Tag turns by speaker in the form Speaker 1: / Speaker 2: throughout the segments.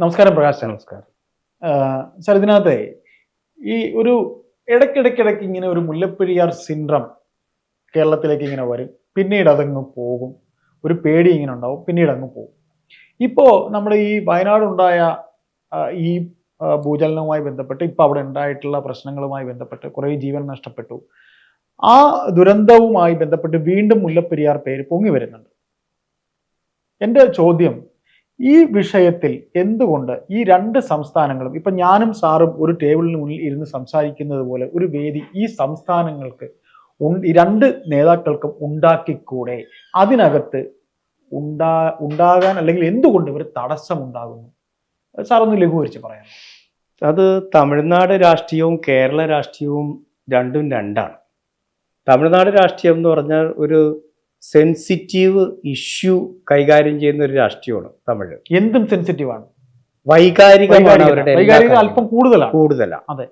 Speaker 1: നമസ്കാരം പ്രകാശ്.
Speaker 2: നമസ്കാരം.
Speaker 1: സാർ ഇതിനകത്ത് ഈ ഒരു ഇടയ്ക്കിടയ്ക്കിടയ്ക്ക് ഇങ്ങനെ ഒരു മുല്ലപ്പെരിയാർ സിൻഡ്രം കേരളത്തിലേക്ക് ഇങ്ങനെ വരും. പിന്നീട് അതങ്ങ് പോകും. ഒരു പേടി ഇങ്ങനെ ഉണ്ടാവും. പിന്നീട് അങ്ങ് പോകും. ഇപ്പോൾ നമ്മുടെ ഈ വയനാടുണ്ടായ ഈ ഭൂചലനവുമായി ബന്ധപ്പെട്ട് ഇപ്പോൾ അവിടെ ഉണ്ടായിട്ടുള്ള പ്രശ്നങ്ങളുമായി ബന്ധപ്പെട്ട് കുറേ ജീവൻ നഷ്ടപ്പെട്ടു. ആ ദുരന്തവുമായി ബന്ധപ്പെട്ട് വീണ്ടും മുല്ലപ്പെരിയാർ പേര് പൊങ്ങി വരുന്നുണ്ട്. എന്റെ ചോദ്യം ഈ വിഷയത്തിൽ എന്തുകൊണ്ട് ഈ രണ്ട് സംസ്ഥാനങ്ങളും ഇപ്പൊ ഞാനും സാറും ഒരു ടേബിളിന് മുന്നിൽ ഇരുന്ന് സംസാരിക്കുന്നത് പോലെ ഒരു വേദി ഈ സംസ്ഥാനങ്ങൾക്ക് ഈ രണ്ട് നേതാക്കൾക്കും ഉണ്ടാക്കിക്കൂടെ? അതിനകത്ത് ഉണ്ടാ ഉണ്ടാകാൻ അല്ലെങ്കിൽ എന്തുകൊണ്ട് ഒരു തടസ്സം ഉണ്ടാകുന്നു? സാർ ഒന്ന് ലഘൂകരിച്ച് പറയാം
Speaker 2: അത് തമിഴ്നാട് രാഷ്ട്രീയവും കേരള രാഷ്ട്രീയവും രണ്ടും രണ്ടാണ്. തമിഴ്നാട് രാഷ്ട്രീയം എന്ന് പറഞ്ഞാൽ ഒരു സെൻസിറ്റീവ് ഇഷ്യൂ കൈകാര്യം ചെയ്യുന്ന ഒരു രാഷ്ട്രീയമാണ് തമിഴ്.
Speaker 1: എന്തും സെൻസിറ്റീവ് ആണ്.
Speaker 2: വൈകാരികമാണ് അവരുടെ
Speaker 1: അല്പം കൂടുതലാണ്.
Speaker 2: കൂടുതലാണ്.
Speaker 1: അതെ.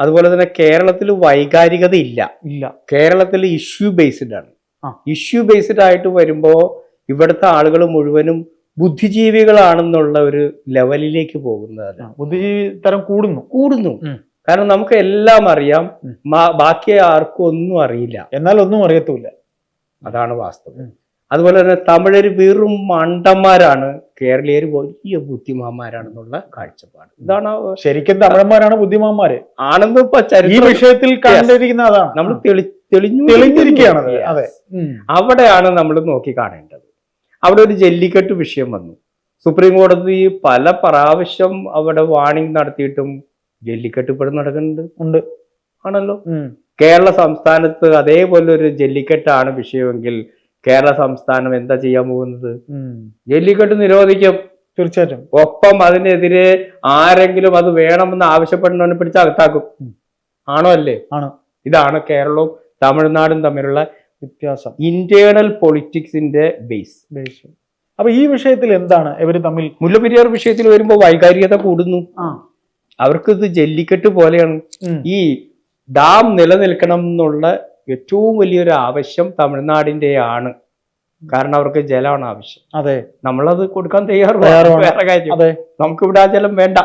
Speaker 2: അതുപോലെ തന്നെ കേരളത്തിൽ വൈകാരികത ഇല്ല.
Speaker 1: ഇല്ല.
Speaker 2: കേരളത്തിൽ ഇഷ്യൂ ബേസ്ഡ് ആണ്. ഇഷ്യൂ ബേസ്ഡ് ആയിട്ട് വരുമ്പോൾ ഇവിടുത്തെ ആളുകൾ മുഴുവനും ബുദ്ധിജീവികളാണെന്നുള്ള ഒരു ലെവലിലേക്ക് പോകുന്നതാണ്.
Speaker 1: ബുദ്ധിജീവി തരം കൂടുന്നു.
Speaker 2: കൂടുന്നു. കാരണം നമുക്ക് എല്ലാം അറിയാം. ബാക്കി ആർക്കും ഒന്നും അറിയില്ല.
Speaker 1: എന്നാൽ ഒന്നും അറിയത്തുമില്ല.
Speaker 2: അതാണ് വാസ്തവം. അതുപോലെ തന്നെ തമിഴര് വെറും മണ്ടന്മാരാണ് കേരളീയർ വലിയ ബുദ്ധിമാന്മാരാണെന്നുള്ള കാഴ്ചപ്പാട്. ഇതാണ്
Speaker 1: ശരിക്കും തമിഴന്മാരാണ് ബുദ്ധിമാന്മാര്.
Speaker 2: ആണെന്ന്
Speaker 1: ഈ വിഷയത്തിൽ കണ്ടിരിക്കുന്ന അതാണ്.
Speaker 2: നമ്മൾ തെളി തെളിഞ്ഞു
Speaker 1: തെളിഞ്ഞിരിക്കുകയാണ് അതെ.
Speaker 2: അവിടെയാണ് നമ്മൾ നോക്കി കാണേണ്ടത്. അവിടെ ഒരു ജല്ലിക്കെട്ട് വിഷയം വന്നു. സുപ്രീം കോടതി പല പ്രാവശ്യം അവിടെ വാണിംഗ് നടത്തിയിട്ടും ജല്ലിക്കെട്ട് ഇപ്പോഴും നടക്കുന്നുണ്ട്.
Speaker 1: ഉണ്ട്.
Speaker 2: ആണല്ലോ. കേരള സംസ്ഥാനത്ത് അതേപോലെ ഒരു ജല്ലിക്കെട്ടാണ് വിഷയമെങ്കിൽ കേരള സംസ്ഥാനം എന്താ ചെയ്യാൻ പോകുന്നത്? ജല്ലിക്കെട്ട് നിരോധിക്കും.
Speaker 1: തീർച്ചയായിട്ടും.
Speaker 2: ഒപ്പം അതിനെതിരെ ആരെങ്കിലും അത് വേണമെന്ന് ആവശ്യപ്പെടുന്നവനെ പിടിച്ച് അകത്താക്കും. ആണോ അല്ലേ?
Speaker 1: ആണോ.
Speaker 2: ഇതാണ് കേരളവും തമിഴ്നാടും തമ്മിലുള്ള
Speaker 1: വ്യത്യാസം.
Speaker 2: ഇന്റേണൽ പൊളിറ്റിക്സിന്റെ ബേസ്.
Speaker 1: ബേസ്. അപ്പൊ ഈ വിഷയത്തിൽ എന്താണ് ഇവർ തമ്മിൽ?
Speaker 2: മുല്ലപ്പെരിയാർ വിഷയത്തിൽ വരുമ്പോൾ വൈകാരികത കൂടുന്നു. അവർക്ക് ഇത് ജല്ലിക്കെട്ട് പോലെയാണ്. ഈ ഡാം നിലനിൽക്കണം എന്നുള്ള ഏറ്റവും വലിയൊരു ആവശ്യം തമിഴ്നാടിന്റെയാണ് കാരണം അവർക്ക് ജലമാണ് ആവശ്യം.
Speaker 1: അതെ.
Speaker 2: നമ്മളത് കൊടുക്കാൻ
Speaker 1: തയ്യാറുമാണ്.
Speaker 2: വേറെ കാര്യം.
Speaker 1: അതെ.
Speaker 2: നമുക്ക് ഇവിടെ ആ ജലം വേണ്ട.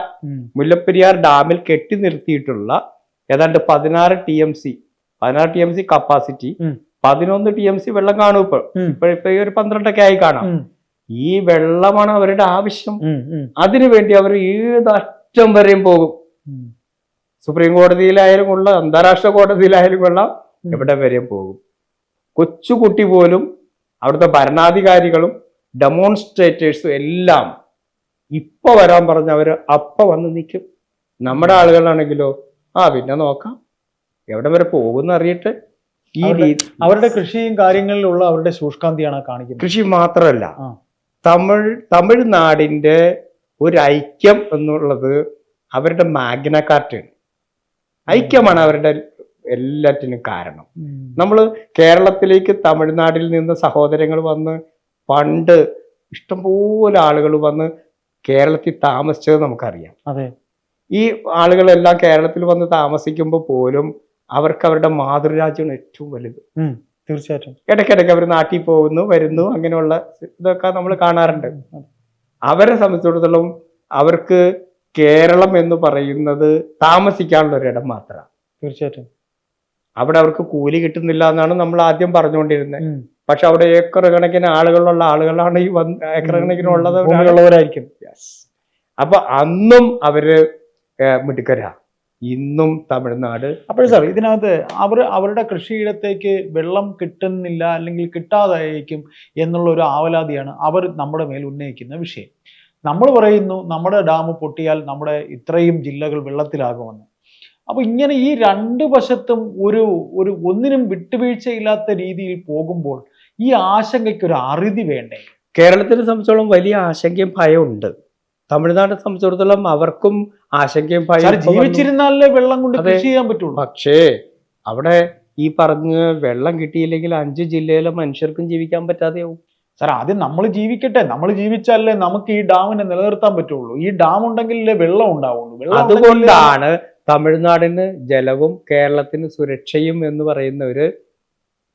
Speaker 2: മുല്ലപ്പെരിയാർ ഡാമിൽ കെട്ടി നിർത്തിയിട്ടുള്ള ഏതാണ്ട് പതിനാറ് ടി എം സി പതിനാറ് ടി എം സി കപ്പാസിറ്റി. പതിനൊന്ന് ടി എം സി വെള്ളം കാണും ഇപ്പോൾ ഇപ്പൊ ഇപ്പൊ ഈ ഒരു പന്ത്രണ്ടൊക്കെ ആയി കാണാം. ഈ വെള്ളമാണ് അവരുടെ ആവശ്യം.
Speaker 1: അതിനു വേണ്ടി
Speaker 2: അതിനുവേണ്ടി അവർ ഏതറ്റം വരെയും പോകും. സുപ്രീം കോടതിയിലായാലും കൊള്ളാം അന്താരാഷ്ട്ര കോടതിയിലായാലും കൊള്ളാം എവിടെ വരെയും പോകും. കൊച്ചുകുട്ടി പോലും അവിടുത്തെ ഭരണാധികാരികളും ഡെമോൺസ്ട്രേറ്റേഴ്സും എല്ലാം ഇപ്പൊ വരാൻ പറഞ്ഞ അവർ അപ്പ വന്ന് നിൽക്കും നമ്മുടെ ആളുകളാണെങ്കിലോ ആ പിന്നെ നോക്കാം. എവിടെ വരെ പോകുന്ന അറിയട്ടെ. ഈ
Speaker 1: അവരുടെ-
Speaker 2: രീതി
Speaker 1: അവരുടെ കൃഷിയും കാര്യങ്ങളിലുള്ള അവരുടെ ശുഷ്കാന്തിയാണ് കാണിക്കുന്നത്.
Speaker 2: കൃഷി മാത്രമല്ല തമിഴ് തമിഴ്നാടിന്റെ ഒരു ഐക്യം എന്നുള്ളത് അവരുടെ മാഗ്ന കാർട്ടാണ് ഐക്യമാണ് അവരുടെ എല്ലാറ്റിനും കാരണം. നമ്മൾ കേരളത്തിലേക്ക് തമിഴ്നാട്ടിൽ നിന്ന് സഹോദരങ്ങൾ വന്ന് പണ്ട് ഇഷ്ടംപോലെ ആളുകൾ വന്ന് കേരളത്തിൽ താമസിച്ചത് നമുക്കറിയാം.
Speaker 1: അതെ.
Speaker 2: ഈ ആളുകളെല്ലാം കേരളത്തിൽ വന്ന് താമസിക്കുമ്പോൾ പോലും അവർക്ക് അവരുടെ മാതൃരാജ്യമാണ് ഏറ്റവും വലുത്.
Speaker 1: തീർച്ചയായിട്ടും.
Speaker 2: ഇടയ്ക്കിടയ്ക്ക് അവർ നാട്ടിൽ പോകുന്നു വരുന്നു അങ്ങനെയുള്ള ഇതൊക്കെ നമ്മൾ കാണാറുണ്ട്. അവരെ സംബന്ധിച്ചിടത്തോളം അവർക്ക് കേരളം എന്ന് പറയുന്നത് താമസിക്കാനുള്ള ഒരിടം മാത്രമാണ്.
Speaker 1: തീർച്ചയായിട്ടും.
Speaker 2: അവിടെ അവർക്ക് കൂലി കിട്ടുന്നില്ല എന്നാണ് നമ്മൾ ആദ്യം പറഞ്ഞുകൊണ്ടിരുന്നത്. പക്ഷെ അവിടെ ഏക്കർ കണക്കിന് ആളുകളുള്ള ആളുകളാണ് ഈ വന്ന് ഏക്കർ കണക്കിനുള്ളത്
Speaker 1: ഉള്ളവരായിരിക്കും
Speaker 2: അപ്പൊ അന്നും അവർ മിടുക്കരാ. ഇന്നും തമിഴ്നാട്
Speaker 1: അപ്പോൾ സാർ ഇതിനകത്ത് അവർ അവരുടെ കൃഷിയിടത്തേക്ക് വെള്ളം കിട്ടുന്നില്ല അല്ലെങ്കിൽ കിട്ടാതായിരിക്കും എന്നുള്ള ഒരു ആവലാതിയാണ് അവർ നമ്മുടെ മേൽ ഉന്നയിക്കുന്ന വിഷയം. നമ്മൾ പറയുന്നു നമ്മുടെ ഡാം പൊട്ടിയാൽ നമ്മുടെ ഇത്രയും ജില്ലകൾ വെള്ളത്തിലാകുമെന്ന്. അപ്പോൾ ഇങ്ങനെ ഈ രണ്ട് വശത്തും ഒരു ഒരു ഒന്നിനും വിട്ടുവീഴ്ചയില്ലാത്ത രീതിയിൽ പോകുമ്പോൾ ഈ ആശങ്കയ്ക്ക് ഒരു അറുതി വേണ്ടേ?
Speaker 2: കേരളത്തിനെ സംബന്ധിച്ചോളം വലിയ ആശങ്കയും ഭയമുണ്ട് ഉണ്ട് തമിഴ്നാടിനെ സംബന്ധിച്ചിടത്തോളം അവർക്കും ആശങ്കയും
Speaker 1: ഭയം
Speaker 2: ഭയവും
Speaker 1: ജീവിച്ചിരുന്നാലേ വെള്ളം കൊണ്ട്. കൃഷി ചെയ്യാൻ പറ്റുള്ളൂ?
Speaker 2: പക്ഷേ അവിടെ ഈ പറഞ്ഞ് വെള്ളം കിട്ടിയില്ലെങ്കിൽ അഞ്ച് ജില്ലയിലെ മനുഷ്യർക്കും ജീവിക്കാൻ പറ്റാതെയാവും.
Speaker 1: സാർ ആദ്യം നമ്മൾ ജീവിക്കട്ടെ. നമ്മൾ ജീവിച്ചാലേ നമുക്ക് ഈ ഡാമിനെ നിലനിർത്താൻ പറ്റുള്ളൂ. ഈ ഡാം ഉണ്ടെങ്കിലേ വെള്ളം ഉണ്ടാവുള്ളൂ. വെള്ളം
Speaker 2: അതുകൊണ്ടാണ് തമിഴ്നാടിന് ജലവും കേരളത്തിന് സുരക്ഷയും എന്ന് പറയുന്ന ഒരു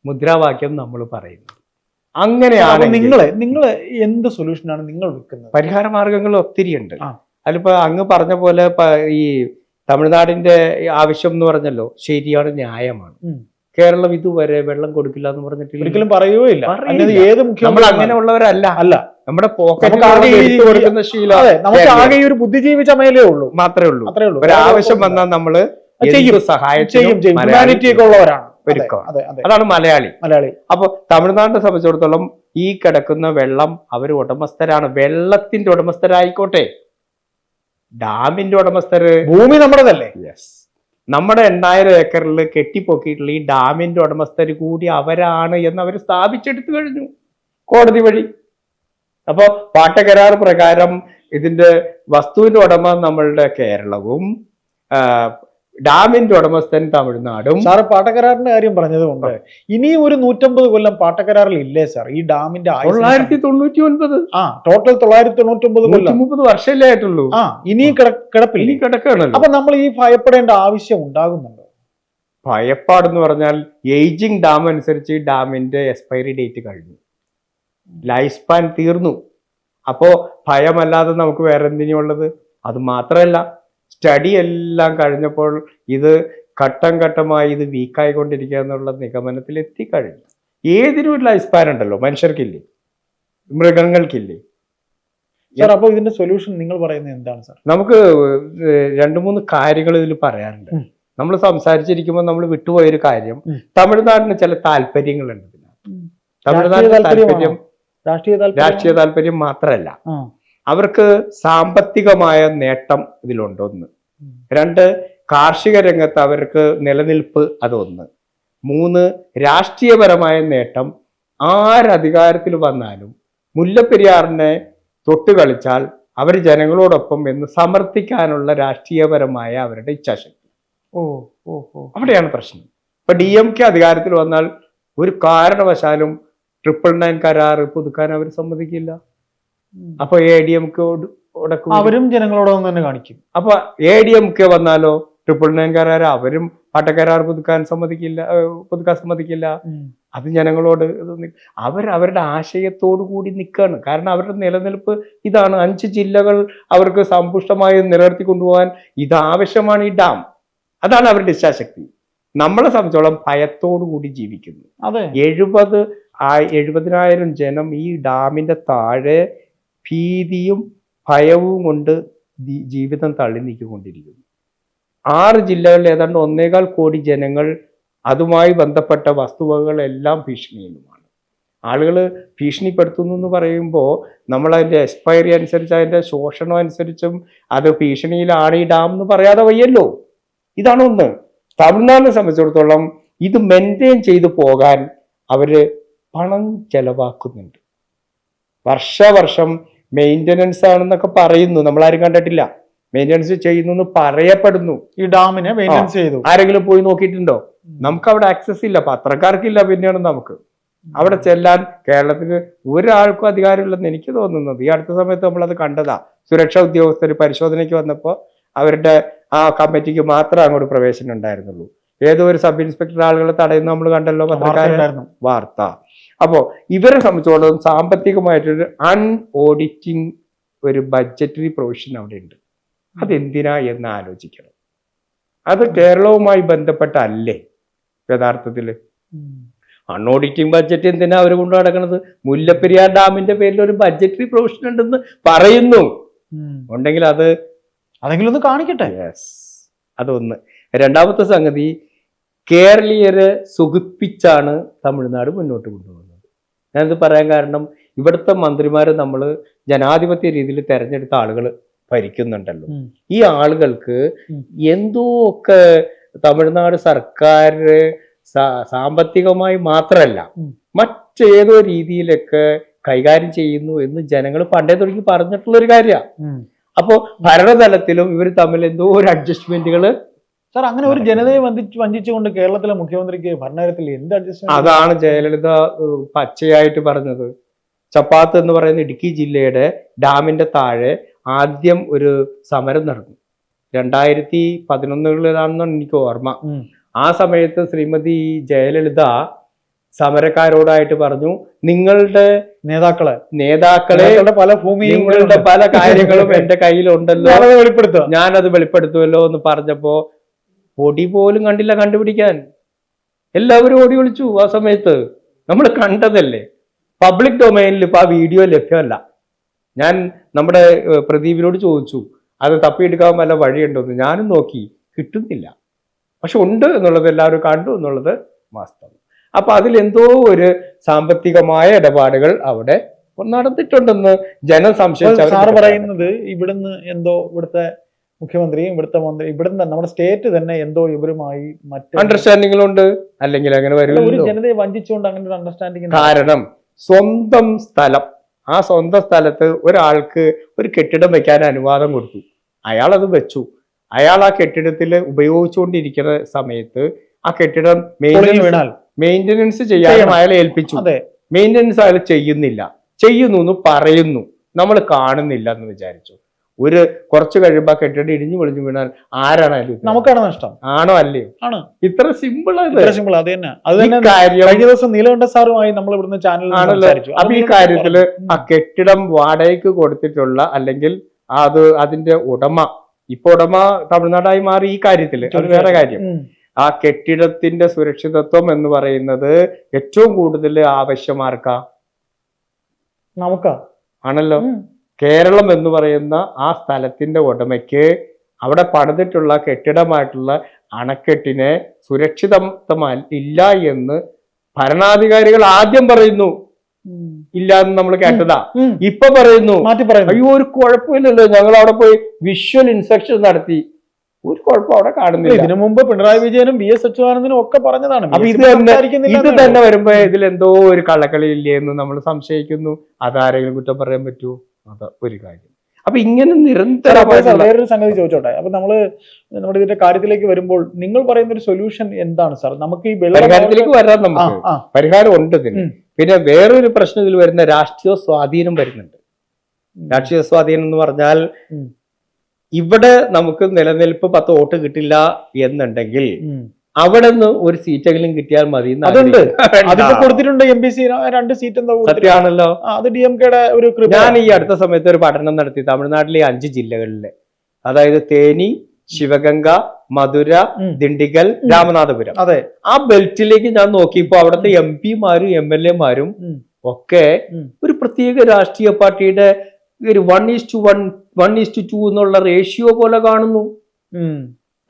Speaker 2: മുദ്രാവാക്യം നമ്മൾ പറയുന്നത്. അങ്ങനെയാണ്
Speaker 1: നിങ്ങൾ നിങ്ങൾ എന്ത് സൊല്യൂഷനാണ് നിങ്ങൾ വെക്കുന്നത്?
Speaker 2: പരിഹാര മാർഗങ്ങൾ ഒത്തിരിയുണ്ട്
Speaker 1: ഉണ്ട്.
Speaker 2: അതിലിപ്പോ അങ്ങ് പറഞ്ഞ പോലെ ഈ തമിഴ്നാടിന്റെ ആവശ്യം എന്ന് പറഞ്ഞല്ലോ ശരിയാണ് ന്യായമാണ്. കേരളം ഇതുവരെ വെള്ളം കൊടുക്കില്ല എന്ന് പറഞ്ഞിട്ട്
Speaker 1: ഒരിക്കലും പറയുകയില്ല ഏത്
Speaker 2: നമ്മൾ അങ്ങനെയുള്ളവരല്ല.
Speaker 1: അല്ല.
Speaker 2: നമ്മുടെ പോക്കറ്റ് കൊടുക്കുന്ന ശീലം
Speaker 1: നമുക്ക്. ആകെ ഒരു ബുദ്ധിജീവി ചമയലേ ഉള്ളൂ.
Speaker 2: മാത്രമേ ഉള്ളൂ.
Speaker 1: അത്രേ ഉള്ളൂ.
Speaker 2: ഒരു ആവശ്യം വന്നാൽ
Speaker 1: നമ്മൾ ചെയ്യും.
Speaker 2: സഹായം
Speaker 1: ചെയ്യും ഹ്യൂമാനിറ്റി ഒക്കെ ഉള്ളവരാണ്.
Speaker 2: അതാണ് മലയാളി.
Speaker 1: മലയാളി.
Speaker 2: അപ്പൊ തമിഴ്നാടിനെ സംബന്ധിച്ചിടത്തോളം ഈ കിടക്കുന്ന വെള്ളം അവർ ഉടമസ്ഥരാണ്. വെള്ളത്തിന്റെ ഉടമസ്ഥരായിക്കോട്ടെ. ഡാമിന്റെ ഉടമസ്ഥര്.
Speaker 1: ഭൂമി നമ്മുടേതല്ലേ?
Speaker 2: യെസ് നമ്മുടെ എണ്ണായിരം ഏക്കറിൽ കെട്ടിപ്പൊക്കിയിട്ടുള്ള ഈ ഡാമിന്റെ ഉടമസ്ഥർ കൂടി അവരാണ് എന്ന് അവർ സ്ഥാപിച്ചെടുത്തു കഴിഞ്ഞു കോടതി വഴി. അപ്പോൾ പാട്ടകരാർ പ്രകാരം ഇതിന്റെ വസ്തുവിന്റെ ഉടമ നമ്മളുടെ കേരളവും ഡാമിന്റെ ഉടമസ്ഥൻ തമിഴ്നാടും.
Speaker 1: സാറ് പാട്ടക്കരാറിന്റെ കാര്യം പറഞ്ഞതുകൊണ്ട് ഇനിയും ഒരു നൂറ്റമ്പത് കൊല്ലം പാട്ടക്കരാറിൽ ഇല്ലേ സാർ ഈ ഡാമിന്റെ
Speaker 2: തൊള്ളായിരത്തി തൊണ്ണൂറ്റി ഒൻപത്
Speaker 1: ആ ടോട്ടൽ തൊള്ളായിരത്തി തൊണ്ണൂറ്റി ഒമ്പത് കൊല്ലം.
Speaker 2: മുപ്പത് വർഷമല്ലേ ആയിട്ടുള്ളൂ.
Speaker 1: ആ ഇനിയും കിടപ്പില്ല?
Speaker 2: ഇനി കിടക്കുകയാണ്
Speaker 1: അപ്പൊ നമ്മൾ ഈ ഭയപ്പെടേണ്ട ആവശ്യം ഉണ്ടാകുന്നുണ്ടോ?
Speaker 2: ഭയപ്പാടെന്ന് പറഞ്ഞാൽ ഏജിങ് ഡാം അനുസരിച്ച് ഈ ഡാമിന്റെ എക്സ്പയറി ഡേറ്റ് കഴിഞ്ഞു. ലൈഫ് സ്പാൻ തീർന്നു. അപ്പോ ഭയമല്ലാതെ നമുക്ക് വേറെ എന്തിനുള്ളത് അത് മാത്രമല്ല സ്റ്റഡി എല്ലാം കഴിഞ്ഞപ്പോൾ ഇത് ഘട്ടം ഘട്ടമായി ഇത് വീക്കായിക്കൊണ്ടിരിക്കുക എന്നുള്ള നിഗമനത്തിൽ എത്തിക്കഴിഞ്ഞു. ഏതിനും ഒരു ലൈഫ് സ്പാൻ ഉണ്ടല്ലോ മനുഷ്യർക്കില്ലേ? മൃഗങ്ങൾക്കില്ലേ?
Speaker 1: സാർ അപ്പോൾ ഇതിന്റെ സൊല്യൂഷൻ നിങ്ങൾ പറയുന്നത് എന്താണ് സാർ
Speaker 2: നമുക്ക് രണ്ടു മൂന്ന് കാര്യങ്ങൾ ഇതിൽ പറയാറുണ്ട് നമ്മൾ സംസാരിച്ചിരിക്കുമ്പോൾ നമ്മൾ വിട്ടുപോയൊരു കാര്യം തമിഴ്നാടിന് ചില താല്പര്യങ്ങളുണ്ട് ഇതിനകത്ത്.
Speaker 1: തമിഴ്നാടിന്റെ
Speaker 2: താല്പര്യം
Speaker 1: രാഷ്ട്രീയ താല്പര്യം?
Speaker 2: മാത്രമല്ല. അവർക്ക് സാമ്പത്തികമായ നേട്ടം
Speaker 1: ഇതിലുണ്ടൊന്ന്
Speaker 2: രണ്ട് കാർഷിക രംഗത്ത് അവർക്ക് നിലനിൽപ്പ് അതൊന്ന് മൂന്ന് രാഷ്ട്രീയപരമായ നേട്ടം ആരധികാരത്തിൽ വന്നാലും മുല്ലപ്പെരിയാറിനെ തൊട്ട് കളിച്ചാൽ അവർ ജനങ്ങളോടൊപ്പം എന്ന് സമർത്ഥിക്കാനുള്ള രാഷ്ട്രീയപരമായ അവരുടെ ഇച്ഛാശക്തി.
Speaker 1: ഓ ഓ
Speaker 2: അവിടെയാണ് പ്രശ്നം. ഇപ്പൊ ഡി എം കെ അധികാരത്തിൽ വന്നാൽ ഒരു കാരണവശാലും ട്രിപ്പിൾ നയൻ കരാറ് പുതുക്കാൻ അവർ സമ്മതിക്കില്ല. അപ്പൊ എ ഡി എം കെ
Speaker 1: അവരും ജനങ്ങളോടൊന്നും തന്നെ കാണിക്കും.
Speaker 2: അപ്പൊ എ ഡി എം കെ വന്നാലോ? ട്രിപ്പിൾ നയൻ കരാർ അവരും പട്ടക്കരാർ പുതുക്കാൻ സമ്മതിക്കില്ല പുതുക്കാൻ സമ്മതിക്കില്ല. അത് ജനങ്ങളോട് അവർ അവരുടെ ആശയത്തോടു കൂടി നിൽക്കുകയാണ് കാരണം അവരുടെ നിലനിൽപ്പ് ഇതാണ്. അഞ്ച് ജില്ലകൾ അവർക്ക് സമ്പുഷ്ടമായി നിലനിർത്തി കൊണ്ടുപോകാൻ ഇത് ആവശ്യമാണ് ഈ ഡാം. അതാണ് അവരുടെ ഇച്ഛാശക്തി. നമ്മളെ സംബന്ധിച്ചോളം ഭയത്തോടു കൂടി ജീവിക്കുന്നു.
Speaker 1: അതെ.
Speaker 2: എഴുപത് ആ എഴുപതിനായിരം ജനം ഈ ഡാമിന്റെ താഴെ ഭീതിയും ഭയവും കൊണ്ട് ജീവിതം തള്ളി നീക്കിക്കൊണ്ടിരിക്കുന്നു. ആറ് ജില്ലകളിൽ ഏതാണ്ട് ഒന്നേകാൽ കോടി ജനങ്ങൾ അതുമായി ബന്ധപ്പെട്ട വസ്തുവകകളെല്ലാം ഭീഷണിയിലുമാണ്. ആളുകൾ ഭീഷണിപ്പെടുത്തുന്നു എന്ന് പറയുമ്പോൾ നമ്മൾ അതിന്റെ എക്സ്പയറി അനുസരിച്ച് അതിന്റെ ശോഷണം അനുസരിച്ചും അത് ഭീഷണിയിലാണ് ഈ എന്ന് പറയാതെ വയ്യല്ലോ. ഇതാണ് ഒന്ന്. തമിഴ്നാടിനെ സംബന്ധിച്ചിടത്തോളം ഇത് മെയിന്റെയിൻ ചെയ്തു പോകാൻ അവർ പണം ചെലവാക്കുന്നുണ്ട്. വർഷവർഷം മെയിന്റനൻസ് ആണെന്നൊക്കെ പറയുന്നു. നമ്മൾ ആരും കണ്ടിട്ടില്ല. മെയിന്റനൻസ് ചെയ്യുന്നു എന്ന് പറയപ്പെടുന്നു.
Speaker 1: ഈ ഡാമിനെ മെയിന്റനൻസ് ചെയ്തു.
Speaker 2: ആരെങ്കിലും പോയി നോക്കിയിട്ടുണ്ടോ? നമുക്ക് അവിടെ ആക്സസ് ഇല്ല. പത്രക്കാർക്കില്ല പിന്നെയാണ് നമുക്ക്. അവിടെ ചെല്ലാൻ കേരളത്തിന് ഒരാൾക്കും അധികാരമില്ലെന്ന് എനിക്ക് തോന്നുന്നത്. ഈ അടുത്ത സമയത്ത് നമ്മളത് കണ്ടതാ. സുരക്ഷാ ഉദ്യോഗസ്ഥർ പരിശോധനയ്ക്ക് വന്നപ്പോൾ അവരുടെ ആ കമ്മിറ്റിക്ക് മാത്രമേ അങ്ങോട്ട് പ്രവേശനം ഉണ്ടായിരുന്നുള്ളൂ. ഏതോ ഒരു സബ് ഇൻസ്പെക്ടർ ആളുകളെ തടയുന്ന നമ്മൾ കണ്ടല്ലോ പത്രക്കാരെ?
Speaker 1: വാർത്തയുണ്ടായിരുന്നു.
Speaker 2: വാർത്ത. അപ്പോ ഇവരെ സംബന്ധിച്ചോളം സാമ്പത്തികമായിട്ടൊരു അൺ ഓഡിറ്റിംഗ് ഒരു ബഡ്ജറ്ററി പ്രൊവിഷൻ അവിടെ ഉണ്ട് അതെന്തിനാ എന്ന് ആലോചിക്കണം. അത് കേരളവുമായി ബന്ധപ്പെട്ടല്ലേ യഥാർത്ഥത്തിൽ
Speaker 1: അൺ
Speaker 2: അൺഓഡിറ്റിംഗ് ബഡ്ജറ്റ് എന്തിനാ അവർ കൊണ്ടു നടക്കുന്നത്? മുല്ലപ്പെരിയാർ ഡാമിന്റെ പേരിൽ ഒരു ബഡ്ജറ്ററി പ്രൊവിഷൻ ഉണ്ടെന്ന് പറയുന്നു. ഉണ്ടെങ്കിൽ അത്
Speaker 1: അതെങ്കിലും ഒന്ന് കാണിക്കട്ടെ.
Speaker 2: യെസ് അതൊന്ന്. രണ്ടാമത്തെ സംഗതി കേരളീയരെ സുഖിപ്പിച്ചാണ് തമിഴ്നാട് മുന്നോട്ട് കൊണ്ടുപോകുന്നത്. ഞാനിത് പറയാൻ കാരണം ഇവിടുത്തെ മന്ത്രിമാരെ നമ്മൾ ജനാധിപത്യ രീതിയിൽ തെരഞ്ഞെടുത്ത ആളുകൾ ഭരിക്കുന്നുണ്ടല്ലോ. ഈ ആളുകൾക്ക് എന്തോ ഒക്കെ തമിഴ്നാട് സർക്കാർ സാമ്പത്തികമായി മാത്രമല്ല മറ്റേതോ രീതിയിലൊക്കെ കൈകാര്യം ചെയ്യുന്നു എന്ന് ജനങ്ങൾ പണ്ടേ തുടങ്ങി പറഞ്ഞിട്ടുള്ള ഒരു കാര്യമാണ്
Speaker 1: അപ്പോൾ
Speaker 2: അപ്പോ ഭരണതലത്തിലും ഇവർ തമ്മിൽ എന്തോ ഒരു അഡ്ജസ്റ്റ്മെന്റുകൾ
Speaker 1: സാർ അങ്ങനെ ഒരു ജനതയെ വഞ്ചിച്ച് വഞ്ചിച്ചുകൊണ്ട് കേരളത്തിലെ മുഖ്യമന്ത്രിക്ക് ഭരണകാര്യത്തിൽ എന്ത് അഡ്ജസ്റ്റ്
Speaker 2: അതാണ് ജയലളിത പച്ചയായിട്ട് പറഞ്ഞത്. ചപ്പാത്ത് എന്ന് പറയുന്ന ഇടുക്കി ജില്ലയുടെ ഡാമിന്റെ താഴെ ആദ്യം ഒരു സമരം നടന്നു. രണ്ടായിരത്തി പതിനൊന്നുകളിലാണെന്നാണ് എനിക്ക് ഓർമ്മ. ആ സമയത്ത് ശ്രീമതി ജയലളിത സമരക്കാരോടായിട്ട് പറഞ്ഞു നിങ്ങളുടെ
Speaker 1: നേതാക്കളെ.
Speaker 2: നേതാക്കളെ
Speaker 1: പല ഭൂമിയും
Speaker 2: നിങ്ങളുടെ പല കാര്യങ്ങളും എന്റെ കയ്യിലുണ്ടല്ലോ.
Speaker 1: ഞാനത്
Speaker 2: വെളിപ്പെടുത്തുമല്ലോ എന്ന് പറഞ്ഞപ്പോ പൊടി പോലും കണ്ടില്ല കണ്ടുപിടിക്കാൻ. എല്ലാവരും ഓടി വിളിച്ചു ആ സമയത്ത്. നമ്മൾ കണ്ടതല്ലേ? പബ്ലിക് ഡൊമൈനിൽ ഇപ്പൊ ആ വീഡിയോ ലഭ്യമല്ല. ഞാൻ നമ്മുടെ പ്രദീപിനോട് ചോദിച്ചു അത് തപ്പിയെടുക്കാൻ വല്ല വഴിയുണ്ടോ? എന്ന്. ഞാനും നോക്കി കിട്ടുന്നില്ല. പക്ഷെ ഉണ്ട് എന്നുള്ളത് എല്ലാവരും കണ്ടു എന്നുള്ളത് വാസ്തവം. അപ്പൊ അതിലെന്തോ ഒരു സാമ്പത്തികമായ ഇടപാടുകൾ അവിടെ നടന്നിട്ടുണ്ടെന്ന് ജനം സംശയിച്ചു
Speaker 1: സാറ് പറയുന്നത് ഇവിടുന്ന് എന്തോ ഇവിടുത്തെ മുഖ്യമന്ത്രിയും ഇവിടുത്തെ മന്ത്രി ഇവിടുന്ന് നമ്മുടെ സ്റ്റേറ്റ് തന്നെ എന്തോ ഇവരുമായി മറ്റു
Speaker 2: അണ്ടർസ്റ്റാൻഡിങ്ങിലുണ്ട് അല്ലെങ്കിൽ അങ്ങനെ
Speaker 1: ഒരു ജനതയെ വഞ്ചിച്ചുകൊണ്ട് അങ്ങനെ ഒരു അണ്ടർസ്റ്റാൻഡിങ്
Speaker 2: കാരണം സ്വന്തം സ്ഥലം ആ സ്വന്തം സ്ഥലത്ത് ഒരാൾക്ക് ഒരു കെട്ടിടം വെക്കാൻ അനുവാദം കൊടുത്തു. അയാൾ അത് വെച്ചു. അയാൾ ആ കെട്ടിടത്തിൽ ഉപയോഗിച്ചുകൊണ്ടിരിക്കുന്ന സമയത്ത് ആ കെട്ടിടം മെയിന്റനൻസ് ചെയ്യാനും അയാളെ ഏൽപ്പിച്ചു. മെയിന്റനൻസ് അയാൾ ചെയ്യുന്നില്ല. ചെയ്യുന്നു എന്ന് പറയുന്നു. നമ്മൾ കാണുന്നില്ല എന്ന് വിചാരിച്ചു. ഒരു കുറച്ച് കഴിയുമ്പോൾ ആ കെട്ടിടം ഇടിഞ്ഞു പൊളിഞ്ഞു വീണാൽ ആരാണ് അതിൽ ഉത്തരവാദി?
Speaker 1: നമുക്കാണ് നഷ്ടം.
Speaker 2: ആണോ അല്ലേ?
Speaker 1: ആണ്.
Speaker 2: ഇത്ര സിമ്പിൾ
Speaker 1: ഇത്ര സിമ്പിൾ അത് തന്നെ. അത് തന്നെ കഴിഞ്ഞ ദിവസം നീലകണ്ഠ സാറുമായി നമ്മൾ ഇവിടുന്ന് ചാനലിൽ
Speaker 2: അപ്പൊ ഈ കാര്യത്തിൽ
Speaker 1: കാര്യത്തിൽ
Speaker 2: ആ കെട്ടിടം വാടകയ്ക്ക് കൊടുത്തിട്ടുള്ള അല്ലെങ്കിൽ അത് അതിന്റെ ഉടമ ഇപ്പൊ ഉടമ തമിഴ്നാടായി മാറി ഈ കാര്യത്തിൽ. അത് വേറെ കാര്യം. ആ കെട്ടിടത്തിന്റെ സുരക്ഷിതത്വം എന്ന് പറയുന്നത് ഏറ്റവും കൂടുതൽ ആവശ്യമാർക്കാ?
Speaker 1: നമുക്കാ.
Speaker 2: ആണല്ലോ. കേരളം എന്ന് പറയുന്ന ആ സ്ഥലത്തിന്റെ ഉടമയ്ക്ക് അവിടെ പണിതിട്ടുള്ള കെട്ടിടമായിട്ടുള്ള അണക്കെട്ടിനെ സുരക്ഷിതമായി ഇല്ല എന്ന് ഭരണാധികാരികൾ ആദ്യം പറയുന്നു. ഇല്ല എന്ന് നമ്മൾ കേട്ടതാ. ഇപ്പൊ പറയുന്നു. അയ്യോ ഒരു കുഴപ്പമില്ലല്ലോ. ഞങ്ങൾ അവിടെ പോയി വിഷ്വൽ ഇൻസ്പെക്ഷൻ നടത്തി. ഒരു കുഴപ്പം അവിടെ കാണുന്നില്ല.
Speaker 1: ഇതിനു മുമ്പ് പിണറായി വിജയനും ബി എസ് അച്യുതാനന്ദനും ഒക്കെ പറഞ്ഞതാണ്.
Speaker 2: അപ്പൊ ഇത് തന്നെ ഇത് തന്നെ വരുമ്പോ ഇതിൽ എന്തോ ഒരു കള്ളക്കളി ഇല്ലേ എന്ന് നമ്മൾ സംശയിക്കുന്നു. അതാരെങ്കിലും കുറ്റം പറയാൻ പറ്റുമൂ അത് ഒരു കാര്യം. അപ്പൊ ഇങ്ങനെ നിരന്തര
Speaker 1: വേറൊരു സംഗതി ചോദിച്ചോട്ടെ? അപ്പൊ നമ്മൾ നമ്മുടെ ഇതിന്റെ കാര്യത്തിലേക്ക് വരുമ്പോൾ നിങ്ങൾ പറയുന്ന ഒരു സൊല്യൂഷൻ എന്താണ് സാർ? നമുക്ക് ഈ
Speaker 2: പരിഹാരത്തിലേക്ക്
Speaker 1: വരാൻ
Speaker 2: നമുക്ക്. പരിഹാരം ഉണ്ട് ഇതിന്. പിന്നെ വേറൊരു പ്രശ്നം ഇതിൽ വരുന്ന രാഷ്ട്രീയ സ്വാധീനം വരുന്നുണ്ട്. രാഷ്ട്രീയ സ്വാധീനം എന്ന് പറഞ്ഞാൽ ഇവിടെ നമുക്ക് നിലനിൽപ്പ് പത്ത് വോട്ട് കിട്ടില്ല എന്നുണ്ടെങ്കിൽ. അവിടെ നിന്ന് ഒരു സീറ്റെങ്കിലും കിട്ടിയാൽ മതി
Speaker 1: അതുണ്ട്. അതിപ്പോ കൊടുത്തിട്ടുണ്ട് എം പി സി രണ്ട് സീറ്റ് എന്താ?
Speaker 2: സത്യമാണല്ലോ.
Speaker 1: അത് ഡി എം കെയുടെ ഒരു
Speaker 2: ഞാൻ ഈ അടുത്ത സമയത്ത് ഒരു പഠനം നടത്തി. തമിഴ്നാട്ടിലെ അഞ്ച് ജില്ലകളിലെ. അതായത് തേനി ശിവഗംഗ മധുര ദിണ്ടിഗൽ രാമനാഥപുരം.
Speaker 1: അതെ.
Speaker 2: ആ ബെൽറ്റിലേക്ക് ഞാൻ നോക്കിയപ്പോ അവിടുത്തെ എം പിമാരും എം എൽ എമാരും
Speaker 1: മാരും
Speaker 2: ഒക്കെ ഒരു പ്രത്യേക രാഷ്ട്രീയ പാർട്ടിയുടെ ഒരു one is to one one is to two എന്നുള്ള റേഷ്യോ പോലെ കാണുന്നു.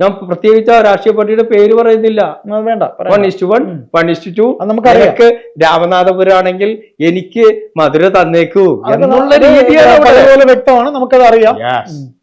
Speaker 2: ഞാൻ പ്രത്യേകിച്ച് ആ രാഷ്ട്രീയ പാർട്ടിയുടെ പേര് പറയുന്നില്ല.
Speaker 1: വേണ്ട.
Speaker 2: One to one. One is to നിനക്ക് രാമനാഥപുരം ആണെങ്കിൽ എനിക്ക് മധുര തന്നേക്കൂ എന്നുള്ള രീതിയാണ്
Speaker 1: വ്യക്തമാണ് നമുക്കത് അറിയാം